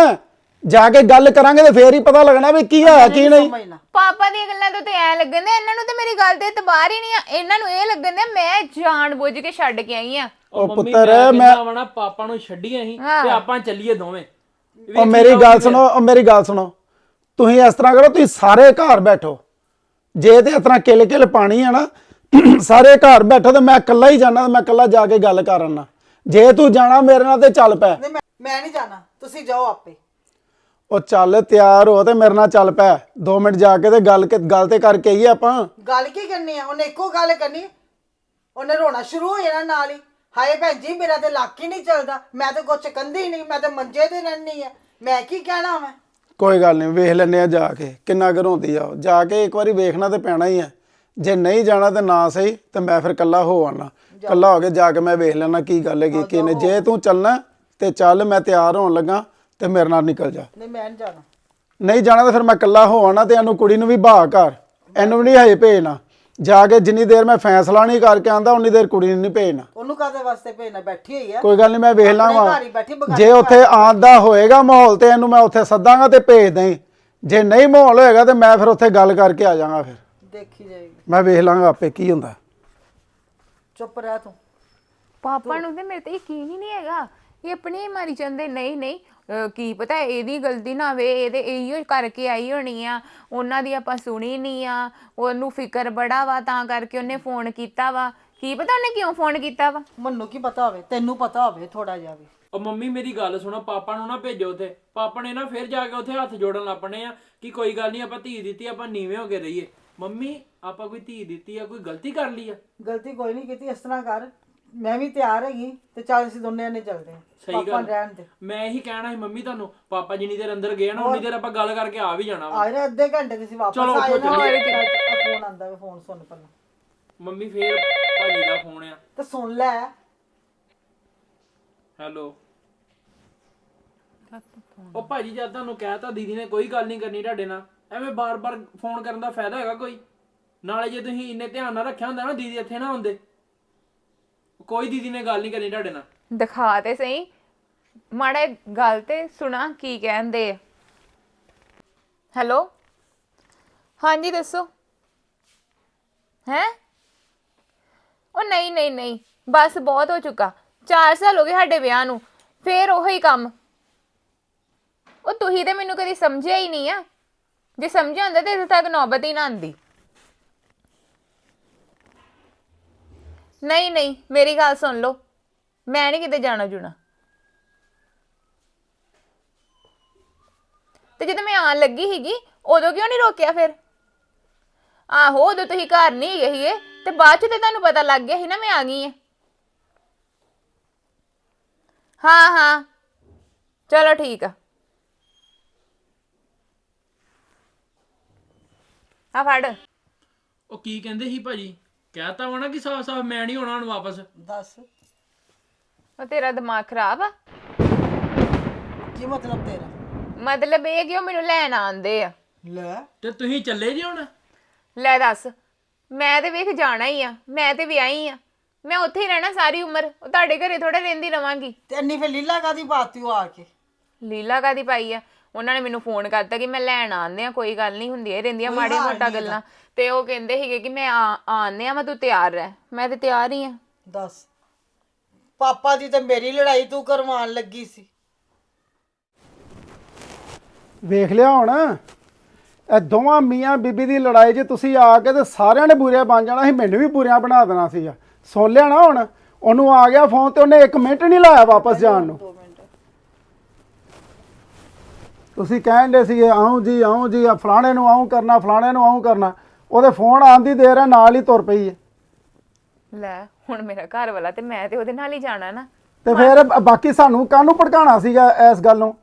ਜਾ ਕੇ ਗੱਲ ਕਰਾਂਗੇ ਤੇ ਫੇਰ ਹੀ ਪਤਾ ਲੱਗਣਾ ਵੀ ਕੀ ਹੋਇਆ ਕੀ ਨਹੀਂ। ਸਮਝਣਾ ਪਾਪਾ ਦੀਆਂ ਗੱਲਾਂ ਤੋਂ ਤੇ ਐ ਲੱਗਣ ਦੇ ਇਹਨਾਂ ਨੂੰ ਤੇ ਮੇਰੀ ਗੱਲ ਤੇ ਇਤਬਾਰ ਹੀ ਨਹੀਂ ਆ। ਇਹਨਾਂ ਨੂੰ ਇਹ ਲੱਗਣ ਦੇ ਮੈਂ ਜਾਣ ਬੁੱਝ ਕੇ ਛੱਡ ਕੇ ਆਈ ਆ। ਉਹ ਮੰਮੀ ਪੁੱਤਰ ਮੈਂ ਨਾ ਪਾਪਾ ਨੂੰ ਅਸੀਂ ਹਾਂ। ਤੇ ਆਪਾਂ ਚੱਲੀਏ ਦੋਵੇਂ। ਉਹ ਮੇਰੀ ਗੱਲ ਸੁਣੋ ਉਹ ਮੇਰੀ ਗੱਲ ਸੁਣੋ। ਤੁਸੀਂ ਇਸ ਤਰ੍ਹਾਂ ਕਰੋ ਤੁਸੀਂ ਸਾਰੇ ਘਰ ਬੈਠੋ। ਜੇ ਤੇ ਇਸ ਤਰ੍ਹਾਂ ਕਿਲ ਕਿਲ ਪਾਣੀ ਆ ਨਾ ਸਾਰੇ ਘਰ ਬੈਠੋ ਤੇ ਮੈਂ ਇਕੱਲਾ ਹੀ ਜਾਣਾ ਤੇ ਮੈਂ ਇਕੱਲਾ ਜਾ ਕੇ ਗੱਲ ਕਰਨਾ ਜੇ ਤੂੰ ਜਾਣਾ ਮੇਰੇ ਨਾਲ ਤੇ ਚੱਲ ਪੈ। ਮੈਂ ਨਹੀਂ ਜਾਣਾ ਤੁਸੀਂ ਜਾਓ ਆਪੇ। ਉਹ ਚੱਲ ਤਿਆਰ ਹੋ ਤੇ ਮੇਰੇ ਨਾਲ ਚੱਲ ਪੈ। 2 ਮਿੰਟ ਜਾ ਕੇ ਤੇ ਗੱਲ ਕੇ ਗੱਲ ਤੇ ਕਰਕੇ ਆਈਏ ਆਪਾਂ। ਗੱਲ ਕੀ ਕਰਨੀ ਆ? ਉਹਨੇ ਇੱਕੋ ਗੱਲ ਕਰਨੀ। ਉਹਨੇ ਰੋਣਾ ਸ਼ੁਰੂ ਹੋ ਜਾਣਾ ਨਾਲ ਹੀ। ਹਾਏ ਭੈਣ ਜੀ ਮੇਰਾ ਤੇ ਲੱਕ ਹੀ ਨਹੀਂ ਚੱਲਦਾ। ਮੈਂ ਤੇ ਕੁਛ ਕੰਦੀ ਨਹੀਂ। ਮੈਂ ਤੇ ਮੰਜੇ ਤੇ ਰਹਿਣੀ ਆ। ਮੈਂ ਕੀ ਕਹਿਣਾ ਮੈਂ ਕੋਈ ਗੱਲ ਨਹੀਂ ਵੇਖ ਲੈਨੇ ਆ ਜਾ ਕੇ। ਕਿੰਨਾ ਘਰੋਂਦੀ ਆ ਉਹ। ਜਾ ਕੇ ਇੱਕ ਵਾਰੀ ਵੇਖਣਾ ਤੇ ਪੈਣਾ ਹੀ ਆ। ਜੇ ਨਹੀਂ ਜਾਣਾ ਤੇ ਨਾ ਸਹੀ ਤੇ ਮੈਂ ਫਿਰ ਕੱਲਾ ਹੋ ਆਣਾ ਕੱਲਾ ਹੋ ਕੇ ਜਾ ਕੇ ਮੈਂ ਵੇਖ ਲੈਣਾ ਕੀ ਗੱਲ ਹੈਗੀ ਕੀ ਨੇ ਜੇ ਤੂੰ ਚੱਲਣਾ ਤੇ ਚੱਲ ਮੈਂ ਤਿਆਰ ਹੋਣ ਲੱਗਾ। ਤੇ ਮੇਰੇ ਨਾਲ ਨਿਕਲ ਜਾ। ਨਹੀਂ ਮੈਂ ਨਹੀਂ ਜਾਣਾ। ਨਹੀਂ ਜਾਣਾ ਤਾਂ ਫਿਰ ਮੈਂ ਕੱਲਾ ਹੋ ਆਣਾ ਤੇ ਇਹਨੂੰ ਕੁੜੀ ਨੂੰ ਵੀ ਬਾਹ ਕਰ। ਇਹਨੂੰ ਵੀ ਨਹੀਂ ਹਜੇ ਭੇਜਣਾ। ਜਾ ਕੇ ਜਿੰਨੀ ਦੇਰ ਮੈਂ ਫੈਸਲਾ ਨਹੀਂ ਕਰਕੇ ਆਂਦਾ ਉਨੀ ਦੇਰ ਕੁੜੀ ਨੂੰ ਨਹੀਂ ਭੇਜਣਾ। ਉਹਨੂੰ ਕਾਦੇ ਵਾਸਤੇ ਭੇਜਣਾ? ਬੈਠੀ ਹੋਈ ਆ। ਕੋਈ ਗੱਲ ਨਹੀਂ ਮੈਂ ਵੇਖ ਲਾਂਗਾ ਘਰ ਹੀ ਬੈਠੀ ਬਗਾਨੇ ਜੇ ਉੱਥੇ ਆਉਣ ਦਾ ਹੋਏਗਾ ਮਾਹੌਲ ਤੇ ਇਹਨੂੰ ਮੈਂ ਉੱਥੇ ਸੱਦਾਂਗਾ ਤੇ ਭੇਜ ਦੇਈ। ਜੇ ਨਹੀਂ ਮਾਹੌਲ ਹੋਏਗਾ ਤੇ ਮੈਂ ਫਿਰ ਉੱਥੇ ਗੱਲ ਕਰਕੇ ਆ ਜਾਵਾਂਗਾ ਫਿਰ। ਦੇਖੀ ਜਾਏਗੀ। ਮੈਂ ਵੇਖ ਲਾਂਗਾ ਆਪੇ ਕੀ ਹੁੰਦਾ। ਚੁੱਪ ਰਹਿ ਤੂੰ। ਪਾਪਾ ਨੂੰ ਤੇ ਮੇਰੇ ਤੇ ਯਕੀਨ ਹੀ ਨਹੀਂ ਹੈਗਾ। ਇਹ ਆਪਣੀ ਹੀ ਮਾਰੀ ਜਾਂਦੇ ਨਹੀਂ ਨਹੀਂ ਕੀ ਪਤਾ ਇਹਦੀ ਗਲਤੀ ਨਾ ਹੋਵੇ ਇਹਦੇ ਇਹੋ ਕਰਕੇ ਆਈ ਹੋਣੀ ਆ ਉਹਨਾਂ ਦੀ ਆਪਾਂ ਸੁਣੀ ਨਹੀਂ ਆ ਉਹਨੂੰ ਫਿਕਰ ਬੜਾ ਵਾ ਤਾਂ ਕਰਕੇ ਉਹਨੇ ਫੋਨ ਕੀਤਾ ਵਾ। ਕੀ ਪਤਾ ਉਹਨੇ ਕਿਉਂ ਫੋਨ ਕੀਤਾ ਵਾ? ਮੈਨੂੰ ਕੀ ਪਤਾ ਹੋਵੇ ਤੈਨੂੰ ਪਤਾ ਹੋਵੇ ਥੋੜਾ ਜਿਹਾ ਵੀ। ਉਹ ਮੰਮੀ ਮੇਰੀ ਗੱਲ ਸੁਣੋ ਪਾਪਾ ਨੂੰ ਨਾ ਭੇਜੋ ਉੱਥੇ। ਪਾਪਾ ਨੇ ਨਾ ਫਿਰ ਜਾ ਕੇ ਉੱਥੇ ਹੱਥ ਜੋੜਨ ਲੱਪਣੇ ਆ ਕਿ ਕੋਈ ਗੱਲ ਨਹੀਂ ਆਪਾਂ ਧੀ ਦਿੱਤੀ ਆਪਾਂ ਨੀਵੇਂ ਹੋ ਕੇ ਰਹੀਏ। ਮੰਮੀ ਆਪਾਂ ਕੋਈ ਧੀ ਦਿੱਤੀ ਆ ਕੋਈ ਗਲਤੀ ਕਰ ਲਈ ਆ? ਗਲਤੀ ਕੋਈ ਨਹੀਂ ਕੀਤੀ ਇਸ ਤਰ੍ਹਾਂ ਕਰ। ਮੈਂ ਵੀ ਤਿਆਰ ਹੈਗੀ ਤੇ ਚੱਲ ਅਸੀਂ ਦੋਨੇ ਨੇ ਚੱਲਦੇ ਹਾਂ। ਸਹੀ ਪਾਪਾ ਗੱਲ। ਰਹਿਣ ਦੇ। ਮੈਂ ਇਹੀ ਕਹਿਣਾ ਸੀ ਮੰਮੀ ਤੁਹਾਨੂੰ ਪਾਪਾ ਜਿੰਨੀ ਦੇਰ ਅੰਦਰ ਗਏ ਨਾ ਉਨੀ ਦੇਰ ਆਪਾਂ ਗੱਲ ਕਰਕੇ ਆ ਵੀ ਜਾਣਾ ਵਾ। ਆਏ ਨਾ ਅੱਧੇ ਘੰਟੇ ਦੇ ਸੀ ਵਾਪਸ ਚਲੋ, ਆਏ ਨਾ ਚੱਲੀਏ। ਫੋਨ ਆਂਦਾ ਵਾ ਫੋਨ ਸੁਣ ਪਹਿਲਾਂ। ਮੰਮੀ ਫੇਰ ਭਾਜੀ ਦਾ ਫੋਨ ਆ। ਤੇ ਸੁਣ ਲੈ। ਹੈਲੋ। ਉਹ ਭਾਜੀ ਜਦ ਤੁਹਾਨੂੰ ਕਹਿਤਾ ਦੀਦੀ ਨੇ ਕੋਈ ਗੱਲ ਨਹੀਂ ਕਰਨੀ ਤੁਹਾਡੇ ਨਾਲ। ਐਵੇਂ ਬਾਰ-ਬਾਰ ਫੋਨ ਕਰਨ ਦਾ ਫਾਇਦਾ ਹੈਗਾ ਕੋਈ? ਨਾਲੇ ਜੇ ਤੁਸੀਂ ਇੰਨੇ ਧਿਆਨ ਨਾਲ ਰੱਖਿਆ ਹੁੰਦਾ ਨਾ ਦੀਦੀ ਇੱਥੇ ਨਾ ਹੁੰਦੇ ਕੋਈ ਦੀਦੀ ਨੇ ਗੱਲ ਨਹੀਂ ਕਰਨੀ ਤੁਹਾਡੇ ਨਾਲ। ਦਿਖਾ ਤੇ ਸਹੀ। ਮਾੜਾ ਜਿਹਾ ਗੱਲ ਤੇ ਸੁਣਾ, ਕੀ ਕਹਿੰਦੇ ਆ। ਹੈਲੋ? ਹਾਂਜੀ, ਦੱਸੋ। ਹੈ? ਉਹ ਨਹੀਂ ਨਹੀਂ ਨਹੀਂ। ਬਸ ਬਹੁਤ ਹੋ ਚੁੱਕਾ। 4 ਸਾਲ ਹੋ ਗਏ ਸਾਡੇ ਵਿਆਹ ਨੂੰ। ਫੇਰ ਉਹੀ ਕੰਮ। ਉਹ ਤੁਸੀਂ ਤੇ ਮੈਨੂੰ ਕਦੀ ਸਮਝਿਆ ਹੀ ਨਹੀਂ ਆ। ਜੇ ਸਮਝਿਆ ਹੁੰਦਾ ਤੇ ਇੱਥੇ ਤੱਕ ਨੌਬਤ ਹੀ ਨਾ ਆਂਦੀ ਨਹੀਂ ਨਹੀਂ, ਮੇਰੀ ਗੱਲ ਸੁਣ ਲਓ। ਮੈਂ ਨਹੀਂ ਕਿਤੇ ਜਾਣਾ ਜੁਣਾ। ਤੇ ਜਦੋਂ ਮੈਂ ਆਣ ਲੱਗੀ ਸੀਗੀ, ਉਦੋਂ ਕਿਉਂ ਨਹੀਂ ਰੋਕਿਆ ਫਿਰ? ਆਹੋ, ਉਦੋਂ ਤੁਸੀਂ ਘਰ ਨਹੀਂ ਗਏ ਸੀਗੇ, ਤੇ ਬਾਅਦ ਚ ਤੇ ਤੁਹਾਨੂੰ ਪਤਾ ਲੱਗ ਗਿਆ ਸੀ ਨਾ ਮੈਂ ਆ ਗਈ ਆ ਹਾਂ ਹਾਂ। ਚਲੋ ਠੀਕ ਆ। ਆ ਫੜ। ਉਹ ਕੀ ਕਹਿੰਦੇ ਸੀ ਭਾਜੀ? ਕਹਿਤਾ ਨਾ ਕਿ ਸਾਫ਼-ਸਾਫ਼ ਮੈਂ ਨਹੀਂ ਆਉਣਾ ਹੁਣ ਵਾਪਸ। ਦੱਸ। ਉਹ ਤੇਰਾ ਦਿਮਾਗ ਖਰਾਬ ਆ? ਕੀ ਮਤਲਬ ਤੇਰਾ? ਮਤਲਬ ਇਹ ਕਿ ਉਹ ਮੈਨੂੰ ਲੈਣ ਆਉਂਦੇ ਆ। ਲੈ। ਤੇ ਤੁਸੀਂ ਚੱਲੇ ਜੀ ਹੁਣ? ਲੈ ਦੱਸ ਮੈਂ ਤੇ ਵੇਖ ਜਾਣਾ ਹੀ ਆ ਮੈਂ ਤੇ ਵਿਆਹੀ ਆ। ਮੈਂ ਉੱਥੇ ਹੀ ਰਹਿਣਾ ਸਾਰੀ ਉਮਰ ਉਹ ਤੁਹਾਡੇ ਘਰੇ ਥੋੜਾ ਰਹਿੰਦੀ ਰਵਾਂਗੀ। ਤੇ ਇੰਨੀ ਫੇ ਲੀਲਾ ਕਾਦੀ ਬਾਤੀ ਉਹ ਆ ਕੇ? ਲੀਲਾ ਕਾਦੀ ਪਾਈ ਆ? ਉਹਨਾਂ ਨੇ ਮੈਨੂੰ ਫੋਨ ਕਰਤਾ ਕਿ ਮੈਂ ਲੈਣ ਆਉਂਦੇ ਆ ਕੋਈ ਗੱਲ ਨਹੀਂ ਹੁੰਦੀ ਇਹ ਰਹਿੰਦੀਆਂ ਕੋਈ ਮਾੜੀ ਹਾਲ ਮੋਟਾ ਗੱਲਾਂ। ਤੇ ਉਹ ਕਹਿੰਦੇ ਸੀਗੇ ਕਿ ਮੈਂ ਆ ਆਉਂਦੇ ਆ ਮੈਂ ਤੂੰ ਤਿਆਰ ਰਹਿ। ਮੈਂ ਤੇ ਤਿਆਰ ਹੀ ਆ ਦੱਸ। ਪਾਪਾ ਦੀ ਤੇ ਮੇਰੀ ਲੜਾਈ ਤੂੰ ਕਰਵਾਉਣ ਲੱਗੀ ਸੀ। ਵੇਖ ਲਿਆ ਹੁਣ। ਇਹ ਦੋਵਾਂ ਮੀਆਂ ਬੀਬੀ ਦੀ ਲੜਾਈ 'ਚ ਤੁਸੀਂ ਆ ਕੇ ਤੇ ਸਾਰਿਆਂ ਨੇ ਬੁਰਿਆ ਬਣ ਜਾਣਾ ਸੀ ਮੈਨੂੰ ਵੀ ਬੁਰਿਆ ਬਣਾ ਦੇਣਾ ਸੀਗਾ। ਸੁਣ ਲਿਆ ਨਾ ਹੁਣ। ਉਹਨੂੰ ਆ ਗਿਆ ਫੋਨ ਤੇ ਉਹਨੇ 1 ਮਿੰਟ ਨਹੀਂ ਲਾਇਆ ਵਾਪਸ ਜਾਣ ਨੂੰ ਦੋ ਮਿੰਟ ਤੁਸੀਂ ਕਹਿੰਦੇ ਸੀਗੇ ਆਉਂ ਜੀ ਆਉਂ ਜੀ ਆ ਫਲਾਣੇ ਨੂੰ ਆਉਂ ਕਰਨਾ ਫਲਾਣੇ ਨੂੰ ਆਉਂ ਕਰਨਾ। ਉਹਦੇ ਫੋਨ ਆਉਣ ਦੀ ਦੇਰ ਹੈ ਨਾਲ ਹੀ ਤੁਰ ਪਈ ਹੈ। ਲੈ ਹੁਣ ਮੇਰਾ ਘਰ ਵਾਲਾ ਤੇ ਮੈਂ ਤੇ ਉਹਦੇ ਨਾਲ ਹੀ ਜਾਣਾ ਨਾ। ਤੇ ਫਿਰ ਬਾਕੀ ਸਾਨੂੰ ਕਾਹਨੂੰ ਭੜਕਾਣਾ ਸੀਗਾ ਇਸ ਗੱਲ? ਨੂੰ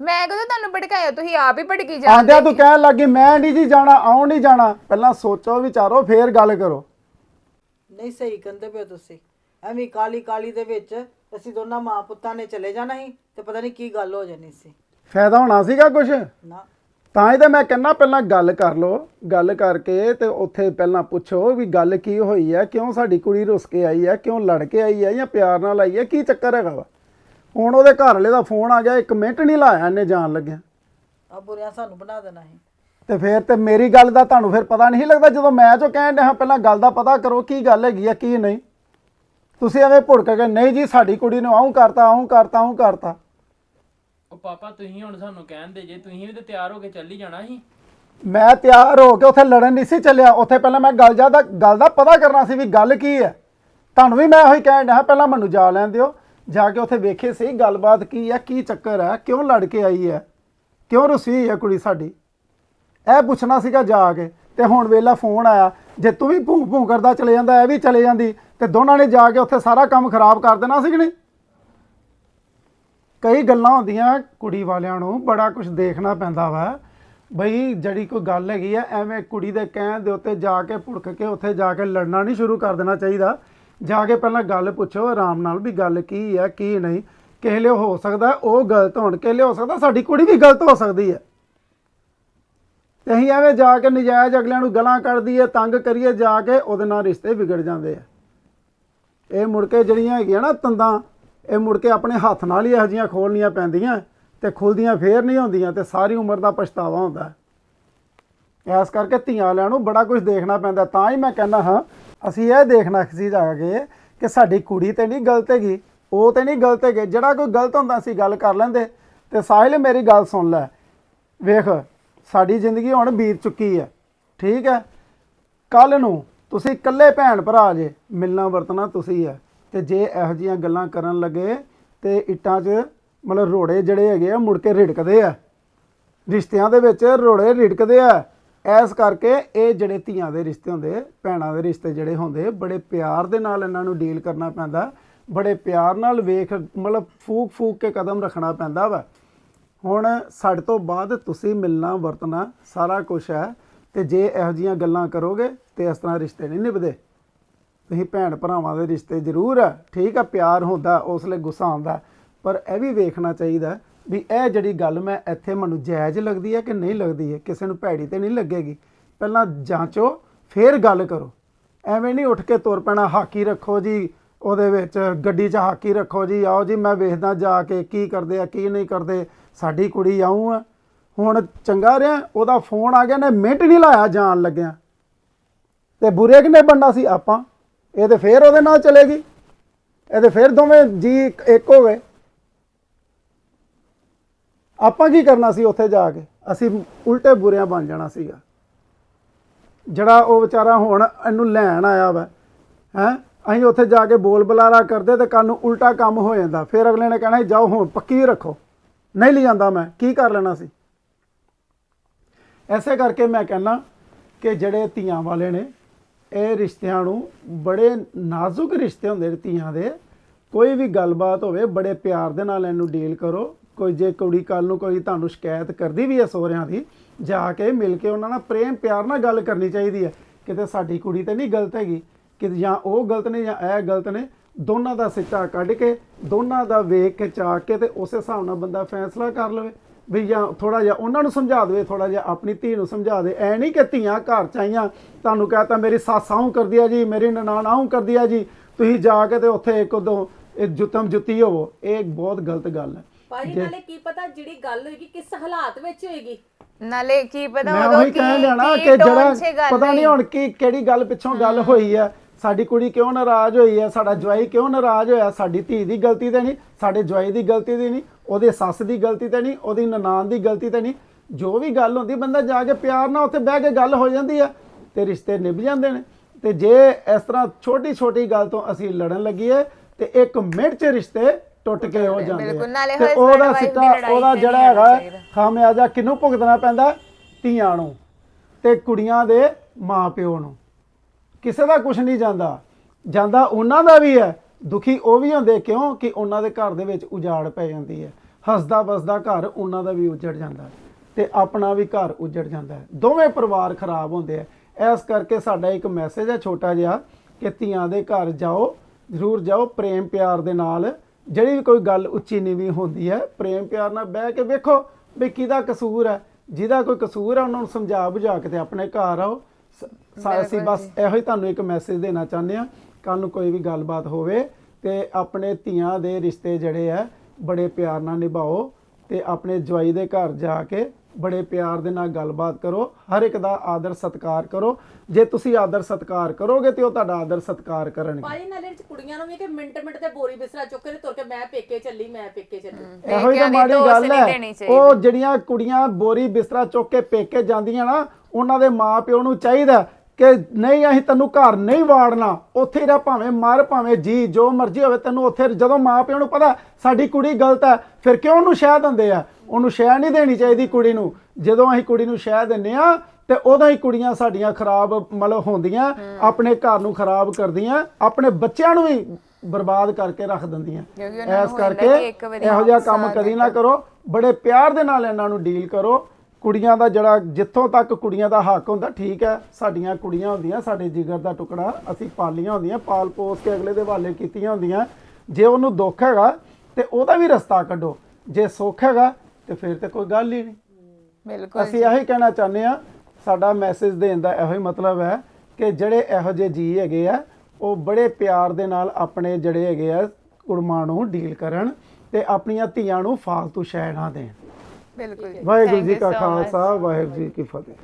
ਮੈਂ ਕਦੋਂ ਤੁਹਾਨੂੰ ਭੜਕਾਇਆ? ਤੁਸੀਂ ਆਪ ਹੀ ਭੜਕੀ ਜਾਂਦੇ ਆਂਦਿਆਂ ਤੂੰ ਕਹਿਣ ਲੱਗੀ ਮੈਂ ਨਹੀਂ ਜੀ ਜਾਣਾ ਆਉਂ ਨਹੀਂ ਜਾਣਾ। ਪਹਿਲਾਂ ਸੋਚੋ ਵਿਚਾਰੋ ਫੇਰ ਗੱਲ ਕਰੋ। ਨਹੀਂ ਸਹੀ ਕਹਿੰਦੇ ਪਿਓ ਤੁਸੀਂ। ਐਵੇਂ ਕਾਲੀ ਕਾਲੀ ਦੇ ਵਿੱਚ ਅਸੀਂ ਦੋਨਾਂ ਮਾਂ ਪੁੱਤਾਂ ਨੇ ਚਲੇ ਜਾਣਾ ਸੀ ਤੇ ਪਤਾ ਨਹੀਂ ਕੀ ਗੱਲ ਹੋ ਜਾਣੀ ਸੀ। ਫਾਇਦਾ ਹੋਣਾ ਸੀਗਾ ਕੁਝ ਨਾ। ਤਾਂ ਹੀ ਤਾਂ ਮੈਂ ਕਹਿੰਦਾ ਪਹਿਲਾਂ ਗੱਲ ਕਰ ਲਓ ਗੱਲ ਕਰਕੇ ਤੇ ਉੱਥੇ ਪਹਿਲਾਂ ਪੁੱਛੋ ਵੀ ਗੱਲ ਕੀ ਹੋਈ ਹੈ ਕਿਉਂ ਸਾਡੀ ਕੁੜੀ ਰੁੱਸ ਕੇ ਆਈ ਹੈ ਕਿਉਂ ਲੜ ਕੇ ਆਈ ਹੈ ਜਾਂ ਪਿਆਰ ਨਾਲ ਆਈ ਹੈ ਕੀ ਚੱਕਰ ਹੈਗਾ ਵਾ? ਹੁਣ ਉਹਦੇ ਘਰ ਵਾਲੇ ਦਾ ਫੋਨ ਆ ਗਿਆ ਇੱਕ ਮਿੰਟ ਨਹੀਂ ਲਾਇਆ ਇਹਨੇ ਜਾਣ ਲੱਗਿਆ। ਆ ਬੁਰਿਆਂ ਸਾਨੂੰ ਬਣਾ ਦੇਣਾ ਸੀ। ਤੇ ਫਿਰ ਤੇ ਮੇਰੀ ਗੱਲ ਦਾ ਤੁਹਾਨੂੰ ਫਿਰ ਪਤਾ ਨਹੀਂ ਲੱਗਦਾ ਜਦੋਂ ਮੈਂ ਜੋ ਕਹਿਣ ਡਿਆ ਪਹਿਲਾਂ ਗੱਲ ਦਾ ਪਤਾ ਕਰੋ ਕੀ ਗੱਲ ਹੈਗੀ ਆ ਕੀ ਨਹੀਂ। ਤੁਸੀਂ ਐਵੇਂ ਭੁੜਕ ਕੇ ਨਹੀਂ ਜੀ ਸਾਡੀ ਕੁੜੀ ਨੂੰ ਆਉਂ ਕਰਤਾ ਆਉਂ ਕਰਤਾ ਆਉਂ ਕਰਤਾ। ਉਹ ਪਾਪਾ, ਤੁਸੀਂ ਹੁਣ ਸਾਨੂੰ ਕਹਿੰਦੇ ਜੇ ਤੁਸੀਂ ਵੀ ਤੇ ਤਿਆਰ ਹੋ ਕੇ ਚੱਲੀ ਜਾਣਾ ਸੀ। ਮੈਂ ਤਿਆਰ ਹੋ ਕੇ ਉੱਥੇ ਲੜਨ ਨਹੀਂ ਸੀ ਚੱਲਿਆ। ਉੱਥੇ ਪਹਿਲਾਂ ਮੈਂ ਗੱਲ ਜਾ ਦਾ ਗੱਲ ਦਾ ਪਤਾ ਕਰਨਾ ਸੀ ਵੀ ਗੱਲ ਕੀ ਹੈ। ਤੁਹਾਨੂੰ ਵੀ ਮੈਂ ਉਹੀ ਕਹਿਣ ਡਿਆ, ਪਹਿਲਾਂ ਮੈਨੂੰ ਜਾ ਲੈਣ ਦਿਓ। ਜਾ ਕੇ ਉੱਥੇ ਵੇਖੇ ਸੀ ਗੱਲਬਾਤ ਕੀ ਹੈ, ਕੀ ਚੱਕਰ ਹੈ, ਕਿਉਂ ਲੜ ਕੇ ਆਈ ਹੈ, ਕਿਉਂ ਰੁੱਸੀ ਹੈ ਕੁੜੀ ਸਾਡੀ। ਇਹ ਪੁੱਛਣਾ ਸੀਗਾ ਜਾ ਕੇ, ਤੇ ਹੁਣ ਵੇਲਾ ਫੋਨ ਆਇਆ। ਜੇ ਤੂੰ ਵੀ ਭੂੰ ਭੂੰ ਕਰਦਾ, ਚਲੇ ਜਾਂਦਾ, ਇਹ ਵੀ ਚਲੇ ਜਾਂਦੀ, ਤੇ ਦੋਨਾਂ ਨੇ ਜਾ ਕੇ ਉੱਥੇ ਸਾਰਾ ਕੰਮ ਖਰਾਬ ਕਰ ਦੇਣਾ ਸੀ ਕਿ ਨਹੀਂ? ਕਈ ਗੱਲਾਂ ਹੁੰਦੀਆਂ ਕੁੜੀ ਵਾਲਿਆਂ ਨੂੰ, ਬੜਾ ਕੁਝ ਦੇਖਣਾ ਪੈਂਦਾ ਵਾ। ਬਈ ਜਿਹੜੀ ਕੋਈ ਗੱਲ ਹੈਗੀ ਆ, ਐਵੇਂ ਕੁੜੀ ਦੇ ਕਹਿਣ ਦੇ ਉੱਤੇ ਜਾ ਕੇ ਭੁੜਕ ਕੇ ਉੱਥੇ ਜਾ ਕੇ ਲੜਨਾ ਨਹੀਂ ਸ਼ੁਰੂ ਕਰ ਦੇਣਾ ਚਾਹੀਦਾ। ਜਾ ਕੇ ਪਹਿਲਾਂ ਗੱਲ ਪੁੱਛੋ, ਆਰਾਮ ਨਾਲ ਵੀ ਗੱਲ ਕੀ ਹੈ ਕੀ ਨਹੀਂ। ਕਿਸੇ ਲਈ ਹੋ ਸਕਦਾ, ਉਹ ਗਲਤ ਹੋਣ, ਕਿਸੇ ਲਈ ਹੋ ਸਕਦਾ ਸਾਡੀ ਕੁੜੀ ਵੀ ਗਲਤ ਹੋ ਸਕਦੀ ਹੈ ਤੇ ਅਸੀਂ ਐਵੇਂ ਜਾ ਕੇ ਨਜਾਇਜ਼ ਅਗਲਿਆਂ ਨੂੰ ਗਲਾਂ ਕੱਢਦੀ ਹੈ ਤੰਗ ਕਰੀਏ, ਜਾ ਕੇ ਉਹਦੇ ਨਾਲ ਰਿਸ਼ਤੇ ਵਿਗੜ ਜਾਂਦੇ ਆ। ਇਹ ਮੁੜ ਕੇ ਜਿਹੜੀਆਂ ਹੈਗੀਆਂ ਨਾ ਤੰਦਾਂ ਇਹ ਮੁੜ ਕੇ ਆਪਣੇ ਹੱਥ ਨਾਲ ਹੀ ਇਹੋ ਜਿਹੀਆਂ ਖੋਲਣੀਆਂ ਪੈਂਦੀਆਂ ਤੇ ਖੁੱਲਦੀਆਂ ਫੇਰ ਨਹੀਂ ਹੁੰਦੀਆਂ ਤੇ ਸਾਰੀ ਉਮਰ ਦਾ ਪਛਤਾਵਾ ਹੁੰਦਾ। ਹੈ। ਇਸ ਕਰਕੇ ਧੀਆਂ ਵਾਲਿਆਂ ਨੂੰ ਬੜਾ ਕੁਝ ਦੇਖਣਾ ਪੈਂਦਾ। ਤਾਂ ਹੀ ਮੈਂ ਕਹਿੰਦਾ ਹਾਂ, ਅਸੀਂ ਇਹ ਦੇਖਣਾ ਸੀ ਜਾ ਕੇ ਕਿ ਸਾਡੀ ਕੁੜੀ ਤੇ ਨਹੀਂ ਗਲਤ ਹੈਗੀ, ਉਹ ਤੇ ਨਹੀਂ ਗਲਤ ਹੈਗੇ, ਜਿਹੜਾ ਕੋਈ ਗਲਤ ਹੁੰਦਾ ਸੀ ਗੱਲ ਕਰ ਲੈਂਦੇ। ਤੇ ਸਾਹਿਲ ਮੇਰੀ ਗੱਲ ਸੁਣ ਲੈ। ਵੇਖ, ਸਾਡੀ ਜ਼ਿੰਦਗੀ ਹੁਣ ਬੀਤ ਚੁੱਕੀ ਹੈ। ਠੀਕ ਹੈ? ਕੱਲ ਨੂੰ ਤੁਸੀਂ ਇਕੱਲੇ ਭੈਣ ਭਰਾ ਜੇ, ਮਿਲਣਾ ਵਰਤਣਾ ਤੁਸੀਂ ਹੈ। ਤੇ ਜੇ ਇਹੋ ਜੀਆਂ ਗੱਲਾਂ ਕਰਨ ਲੱਗੇ ਤੇ ਇੱਟਾਂ 'ਚ ਮਤਲਬ ਰੋੜੇ ਜਿਹੜੇ ਹੈਗੇ ਆ ਮੁੜ ਕੇ ਰਿੜਕਦੇ ਆ। ਰਿਸ਼ਤਿਆਂ ਦੇ ਵਿੱਚ ਰੋੜੇ ਰਿੜਕਦੇ ਆ। ਐਸ ਕਰਕੇ ਇਹ ਜਿਹੜੇ ਧੀਆਂ ਦੇ ਰਿਸ਼ਤੇ ਹੁੰਦੇ, ਭੈਣਾਂ ਦੇ ਰਿਸ਼ਤੇ ਜਿਹੜੇ ਹੁੰਦੇ, ਬੜੇ ਪਿਆਰ ਦੇ ਨਾਲ ਇਹਨਾਂ ਨੂੰ ਡੀਲ ਕਰਨਾ ਪੈਂਦਾ। ਬੜੇ ਪਿਆਰ ਨਾਲ ਵੇਖ, ਮਤਲਬ ਫੂਕ ਫੂਕ ਕੇ ਕਦਮ ਰੱਖਣਾ ਪੈਂਦਾ ਵਾ। ਹੁਣ ਸਾਡੇ ਤੋਂ ਬਾਅਦ ਤੁਸੀਂ ਮਿਲਣਾ, ਵਰਤਣਾ ਸਾਰਾ ਕੁਝ ਹੈ ਤੇ ਜੇ ਇਹੋ ਜੀਆਂ ਗੱਲਾਂ ਕਰੋਗੇ ਤੇ ਇਸ ਤਰ੍ਹਾਂ ਰਿਸ਼ਤੇ ਨਹੀਂ ਨਿਭਦੇ। ਤੁਸੀਂ ਭੈਣ ਭਰਾਵਾਂ ਦੇ ਰਿਸ਼ਤੇ ਜ਼ਰੂਰ ਹੈ ਠੀਕ ਆ, ਪਿਆਰ ਹੁੰਦਾ, ਉਸ ਲਈ ਗੁੱਸਾ ਆਉਂਦਾ, ਪਰ ਇਹ ਵੀ ਵੇਖਣਾ ਚਾਹੀਦਾ ਵੀ ਇਹ ਜਿਹੜੀ ਗੱਲ ਮੈਂ ਇੱਥੇ ਮੈਨੂੰ ਜਾਇਜ਼ ਲੱਗਦੀ ਹੈ ਕਿ ਨਹੀਂ ਲੱਗਦੀ ਹੈ, ਕਿਸੇ ਨੂੰ ਭੈੜੀ ਤੇ ਨਹੀਂ ਲੱਗੇਗੀ। ਪਹਿਲਾਂ ਜਾਂਚੋ, ਫਿਰ ਗੱਲ ਕਰੋ। ਐਵੇਂ ਨਹੀਂ ਉੱਠ ਕੇ ਤੁਰ ਪੈਣਾ, ਹਾਕੀ ਰੱਖੋ ਜੀ, ਉਹਦੇ ਵਿੱਚ ਗੱਡੀ 'ਚ ਹਾਕੀ ਰੱਖੋ ਜੀ, ਆਓ ਜੀ, ਮੈਂ ਵੇਖਦਾ ਜਾ ਕੇ ਕੀ ਕਰਦੇ ਆ, ਕੀ ਨਹੀਂ ਕਰਦੇ, ਸਾਡੀ ਕੁੜੀ ਆਉਂ ਆ। ਹੁਣ ਚੰਗਾ ਰਿਹਾ, ਉਹਦਾ ਫੋਨ ਆ ਗਿਆ, ਨੇ ਮਿੰਟ ਨਹੀਂ ਲਾਇਆ ਜਾਣ ਲੱਗਿਆ। ਤੇ ਬੁਰੇ ਕਿਨੇ ਬਣਨਾ ਸੀ ਆਪਾਂ? ਇਹ ਤੇ ਫੇਰ ਉਹਦੇ ਨਾਲ ਚਲੇਗੀ। ਇਹ ਤੇ ਫੇਰ ਦੋਵੇਂ ਜੀ ਇੱਕ ਹੋ ਗਏ ਆਪਾਂ ਕੀ ਕਰਨਾ ਸੀ ਉੱਥੇ ਜਾ ਕੇ? ਅਸੀਂ ਉਲਟੇ ਬੁਰਿਆਂ ਬਣ ਜਾਣਾ ਸੀਗਾ। ਜਿਹੜਾ ਉਹ ਵਿਚਾਰਾ ਹੁਣ ਇਹਨੂੰ ਲੈਣ ਆਇਆ ਵਾ, ਹੈ? ਅਸੀਂ ਉੱਥੇ ਜਾ ਕੇ ਬੋਲ ਬੁਲਾਰਾ ਕਰਦੇ ਤੇ ਕੱਲ ਨੂੰ ਉਲਟਾ ਕੰਮ ਹੋ ਜਾਂਦਾ। ਫਿਰ ਅਗਲੇ ਨੇ ਕਹਿਣਾ, ਜਾਓ ਹੁਣ, ਪੱਕੀ ਰੱਖੋ। ਨਹੀਂ ਲੈ ਮੈਂ। ਕੀ ਕਰ ਲੈਣਾ ਸੀ? ਐਸੇ ਕਰਕੇ ਮੈਂ ਕਹਿੰਦਾ ਕਿ ਜਿਹੜੇ ਧੀਆਂ ਵਾਲੇ ਨੇ ਇਹ ਰਿਸ਼ਤਿਆਂ ਨੂੰ ਬੜੇ ਨਾਜ਼ੁਕ ਰਿਸ਼ਤੇ ਹੁੰਦੇ ਨੇ ਧੀਆਂ ਦੇ। ਕੋਈ ਵੀ ਗੱਲਬਾਤ ਹੋਵੇ, ਬੜੇ ਪਿਆਰ ਦੇ ਨਾਲ ਇਹਨੂੰ ਡੀਲ ਕਰੋ। ਕੋਈ ਜੇ ਕੁੜੀ ਕੱਲ ਨੂੰ ਕੋਈ ਤੁਹਾਨੂੰ ਸ਼ਿਕਾਇਤ ਕਰਦੀ ਵੀ ਹੈ ਸਹੁਰਿਆਂ ਦੀ, ਜਾ ਕੇ ਮਿਲ ਕੇ ਉਹਨਾਂ ਨਾਲ ਪ੍ਰੇਮ ਪਿਆਰ ਨਾਲ ਗੱਲ ਕਰਨੀ ਚਾਹੀਦੀ ਹੈ। ਕਿਤੇ ਸਾਡੀ ਕੁੜੀ ਤੇ ਨਹੀਂ ਗਲਤ ਹੈਗੀ ਕਿ ਜਾਂ ਉਹ ਗਲਤ ਨੇ ਜਾਂ ਇਹ ਗਲਤ ਨੇ, ਦੋਨਾਂ ਦਾ ਸਿੱਟਾ ਕੱਢ ਕੇ, ਦੋਨਾਂ ਦਾ ਵੇਖ ਕੇ ਚਾ ਕੇ ਤੇ ਉਸੇ ਹਿਸਾਬ ਨਾਲ ਬੰਦਾ ਫੈਸਲਾ ਕਰ ਲਵੇ। ਵੀ ਜਾਂ ਥੋੜਾ ਜਿਹਾ ਉਹਨਾਂ ਨੂੰ ਸਮਝਾ ਦੇਵੇ ਥੋੜਾ ਜਿਹਾ ਆਪਣੀ ਧੀ ਨੂੰ ਸਮਝਾ ਦੇ। ਐ ਨਹੀਂ ਕਿ ਧੀਆਂ ਘਰ ਚ ਆਈਆਂ ਤੁਹਾਨੂੰ ਕਹਤਾ ਮੇਰੀ ਸੱਸ ਆਉਂ ਕਰਦੀ ਆ ਜੀ ਮੇਰੀ ਨਨਾਣ ਆਉਂ ਕਰਦੀ ਆ ਜੀ ਤੁਸੀਂ ਜਾ ਕੇ ਤੇ ਉੱਥੇ ਇੱਕ ਉਦੋਂ ਇਹ ਜੁੱਤਮ ਜੁੱਤੀ ਹੋਵੋ। ਇਹ ਇੱਕ ਬਹੁਤ ਗਲਤ ਗੱਲ ਹੈ। ਭਾਜੀ ਨਾਲੇ ਕੀ ਪਤਾ ਜਿਹੜੀ ਗੱਲ ਹੋਏਗੀ ਕਿਸ ਹਾਲਾਤ ਵਿੱਚ ਹੋਏਗੀ? ਨਾਲੇ ਕੀ ਪਤਾ ਮੈਂ ਉਹੀ ਕੀ ਕਹਿਣ ਜਾਣਾ ਕੀ ਜਿਹੜਾ ਪਤਾ ਨਹੀਂ। ਹੁਣ ਕੀ ਕਿਹੜੀ ਗੱਲ ਪਿੱਛੋਂ ਗੱਲ ਹੋਈ ਹੈ। ਸਾਡੀ ਕੁੜੀ ਕਿਉਂ ਨਾਰਾਜ਼ ਹੋਈ ਹੈ? ਸਾਡਾ ਜਵਾਈ ਕਿਉਂ ਨਾਰਾਜ਼ ਹੋਇਆ? ਸਾਡੀ ਧੀ ਦੀ ਗਲਤੀ ਤੇ ਨਹੀਂ ਸਾਡੇ ਜਵਾਈ ਦੀ ਗਲਤੀ ਤੇ ਨਹੀਂ ਉਹਦੇ ਸੱਸ ਦੀ ਗਲਤੀ ਤੇ ਨਹੀਂ ਉਹਦੀ ਨਨਾਣ ਦੀ ਗਲਤੀ ਤੇ ਨਹੀਂ। ਜੋ ਵੀ ਗੱਲ ਹੁੰਦੀ ਬੰਦਾ ਜਾ ਕੇ ਪਿਆਰ ਨਾਲ ਉੱਥੇ ਬਹਿ ਕੇ ਗੱਲ ਹੋ ਜਾਂਦੀ ਆ ਤੇ ਰਿਸ਼ਤੇ ਨਿਭ ਜਾਂਦੇ ਨੇ। ਤੇ ਜੇ ਇਸ ਤਰ੍ਹਾਂ ਛੋਟੀ ਛੋਟੀ ਗੱਲ ਤੋਂ ਅਸੀਂ ਲੜਨ ਲੱਗੀਏ ਤੇ ਇੱਕ ਮਿੰਟ 'ਚ ਰਿਸ਼ਤੇ ਟੁੱਟ ਕੇ ਹੋ ਜਾਂਦੇ ਤੇ husband ਉਹਦਾ ਸਿੱਟਾ ਉਹਦਾ ਜਿਹੜਾ ਹੈਗਾ। ਖਾਮਿਆਜਾ ਕਿਹਨੂੰ ਭੁਗਤਣਾ ਪੈਂਦਾ? ਧੀਆਂ ਨੂੰ ਤੇ ਕੁੜੀਆਂ ਦੇ ਮਾਪਿਓ ਨੂੰ। ਕਿਸੇ ਦਾ ਕੁਝ ਨਹੀਂ ਜਾਂਦਾ। ਜਾਂਦਾ ਉਹਨਾਂ ਦਾ ਵੀ ਹੈ। ਦੁਖੀ ਉਹ ਵੀ ਹੁੰਦੇ ਕਿਉਂ? ਕਿ ਉਹਨਾਂ ਦੇ ਘਰ ਦੇ ਵਿੱਚ ਉਜਾੜ ਪੈ ਜਾਂਦੀ ਹੈ। ਹੱਸਦਾ ਬਸਦਾ ਘਰ ਉਹਨਾਂ ਦਾ ਵੀ ਉਜੜ ਜਾਂਦਾ ਤੇ ਆਪਣਾ ਵੀ ਘਰ ਉਜੜ ਜਾਂਦਾ ਦੋਵੇਂ ਪਰਿਵਾਰ ਖਰਾਬ ਹੁੰਦੇ ਆ। ਇਸ ਕਰਕੇ ਸਾਡਾ ਇੱਕ ਮੈਸੇਜ ਹੈ ਛੋਟਾ ਜਿਹਾ ਕਿ ਧੀਆਂ ਦੇ ਘਰ ਜਾਓ ਜ਼ਰੂਰ ਜਾਓ ਪ੍ਰੇਮ ਪਿਆਰ ਦੇ ਨਾਲ। ਜਿਹੜੀ ਵੀ ਕੋਈ ਗੱਲ ਉੱਚੀ ਨੀਵੀਂ ਹੁੰਦੀ ਹੈ ਪ੍ਰੇਮ ਪਿਆਰ ਨਾਲ ਬਹਿ ਕੇ ਵੇਖੋ ਵੀ ਕਿਹਦਾ ਕਸੂਰ ਹੈ। ਜਿਹਦਾ ਕੋਈ ਕਸੂਰ ਹੈ ਉਹਨਾਂ ਨੂੰ ਸਮਝਾ ਬੁਝਾ ਕੇ ਤੇ ਆਪਣੇ ਘਰ ਆਓ। ਅਸੀਂ ਬਸ ਇਹੋ ਹੀ ਤੁਹਾਨੂੰ ਇੱਕ ਮੈਸੇਜ ਦੇਣਾ ਚਾਹੁੰਦੇ ਆ ਕੱਲ ਨੂੰ ਕੋਈ ਵੀ ਗੱਲਬਾਤ ਹੋਵੇ ਤੇ ਆਪਣੇ ਧੀਆਂ ਦੇ ਰਿਸ਼ਤੇ ਜਿਹੜੇ ਆ ਬੜੇ ਪਿਆਰ ਨਾਲ ਨਿਭਾਓ ਤੇ ਆਪਣੇ ਜਵਾਈ ਦੇ ਘਰ ਜਾ ਕੇ ਬੜੇ ਪਿਆਰ ਦੇ ਨਾਲ ਗੱਲਬਾਤ ਕਰੋ। ਹਰ ਇੱਕ ਦਾ ਆਦਰ ਸਤਿਕਾਰ ਕਰੋ। ਜੇ ਤੁਸੀਂ ਆਦਰ ਸਤਿਕਾਰ ਕਰੋਗੇ ਤੇ ਉਹ ਤੁਹਾਡਾ ਆਦਰ ਸਤਿਕਾਰ ਕਰਨਗੇ। ਭਾਜੀ ਨਾਲੇ ਇਹ 'ਚ ਕੁੜੀਆਂ ਨੂੰ ਵੀ ਕਿ ਮਿੰਟ ਮਿੰਟ ਤੇ ਬੋਰੀ ਬਿਸਰਾ ਚੁੱਕ ਕੇ ਤੇ ਤੁਰ ਕੇ ਮੈਂ ਪੇਕੇ ਚੱਲੀ ਮੈਂ ਪੇਕੇ ਚੱਲੀ। ਇਹੋ ਹੀ ਤਾਂ ਮਾੜੀ ਗੱਲ ਹੈ। ਉਹ ਜਿਹੜੀਆਂ ਕੁੜੀਆਂ ਬੋਰੀ ਬਿਸਤਰਾ ਚੁੱਕ ਕੇ ਪੇਕੇ ਜਾਂਦੀਆਂ ਨਾ ਉਹਨਾਂ ਦੇ ਮਾਪਿਓ ਨੂੰ ਚਾਹੀਦਾ। ਕਿ ਨਹੀਂ ਅਸੀਂ ਤੈਨੂੰ ਘਰ ਨਹੀਂ ਵਾੜਨਾ। ਉੱਥੇ ਰਹਿ ਭਾਵੇਂ ਮਰ ਭਾਵੇਂ ਜੀ ਜੋ ਮਰਜ਼ੀ ਹੋਵੇ ਤੈਨੂੰ ਉੱਥੇ ਜਦੋਂ ਮਾਪਿਓ ਨੂੰ ਪਤਾ ਸਾਡੀ ਕੁੜੀ ਗਲਤ ਹੈ ਫਿਰ ਕਿਉਂ ਉਹਨੂੰ ਸ਼ਹਿ ਦਿੰਦੇ ਆ? ਉਹਨੂੰ ਸ਼ਹਿ ਨਹੀਂ ਦੇਣੀ ਚਾਹੀਦੀ ਕੁੜੀ ਨੂੰ। ਜਦੋਂ ਅਸੀਂ ਕੁੜੀ ਨੂੰ ਸ਼ਹਿ ਦਿੰਨੇ ਆ ਤੇ ਉਦੋਂ ਹੀ ਕੁੜੀਆਂ ਸਾਡੀਆਂ ਖਰਾਬ ਮਤਲਬ ਹੁੰਦੀਆਂ ਆਪਣੇ ਘਰ ਨੂੰ ਖਰਾਬ ਕਰਦੀਆਂ ਆਪਣੇ ਬੱਚਿਆਂ ਨੂੰ ਵੀ ਬਰਬਾਦ ਕਰਕੇ ਰੱਖ ਦਿੰਦੀਆਂ। ਇਸ ਕਰਕੇ ਇਹੋ ਜਿਹਾ ਕੰਮ ਕਦੀ ਨਾ ਕਰੋ ਬੜੇ ਪਿਆਰ ਦੇ ਨਾਲ ਇਹਨਾਂ ਨੂੰ ਡੀਲ ਕਰੋ। ਕੁੜੀਆਂ ਦਾ ਜਿਹੜਾ ਜਿੱਥੋਂ ਤੱਕ ਕੁੜੀਆਂ ਦਾ ਹੱਕ ਹੁੰਦਾ ਠੀਕ ਹੈ ਸਾਡੀਆਂ ਕੁੜੀਆਂ ਹੁੰਦੀਆਂ ਸਾਡੇ ਜਿਗਰ ਦਾ ਟੁਕੜਾ ਅਸੀਂ ਪਾਲੀਆਂ ਹੁੰਦੀਆਂ ਪਾਲ ਪੋਸ ਕੇ ਅਗਲੇ ਦੇ ਹਵਾਲੇ ਕੀਤੀਆਂ ਹੁੰਦੀਆਂ। ਜੇ ਉਹਨੂੰ ਦੁੱਖ ਹੈਗਾ ਤੇ ਉਹਦਾ ਵੀ ਰਸਤਾ ਕੱਢੋ। ਜੇ ਸੁੱਖ ਹੈਗਾ ਤੇ ਫਿਰ ਤੇ ਕੋਈ ਗੱਲ ਹੀ ਨਹੀਂ। ਬਿਲਕੁਲ ਅਸੀਂ ਇਹੀ ਕਹਿਣਾ ਚਾਹੁੰਦੇ ਆ ਸਾਡਾ ਮੈਸੇਜ ਦੇਣ ਦਾ ਇਹੋ ਹੀ ਮਤਲਬ ਹੈ ਕਿ ਜਿਹੜੇ ਇਹੋ ਜਿਹੇ ਜੀ ਹੈਗੇ ਆ ਉਹ ਬੜੇ ਪਿਆਰ ਦੇ ਨਾਲ ਆਪਣੇ ਜਿਹੜੇ ਹੈਗੇ ਆ ਕੁੜਮਾਂ ਨੂੰ ਡੀਲ ਕਰਨ ਤੇ ਆਪਣੀਆਂ ਧੀਆਂ ਨੂੰ ਫਾਲਤੂ ਸ਼ੈ ਨਾ ਦੇਣ। ਬਿਲਕੁਲ। ਵਾਹਿਗੁਰੂ ਜੀ ਕਾ. ਖਾਲਸਾ ਵਾਹਿਗੁਰੂ ਜੀ ਕੀ ਫਤਿਹ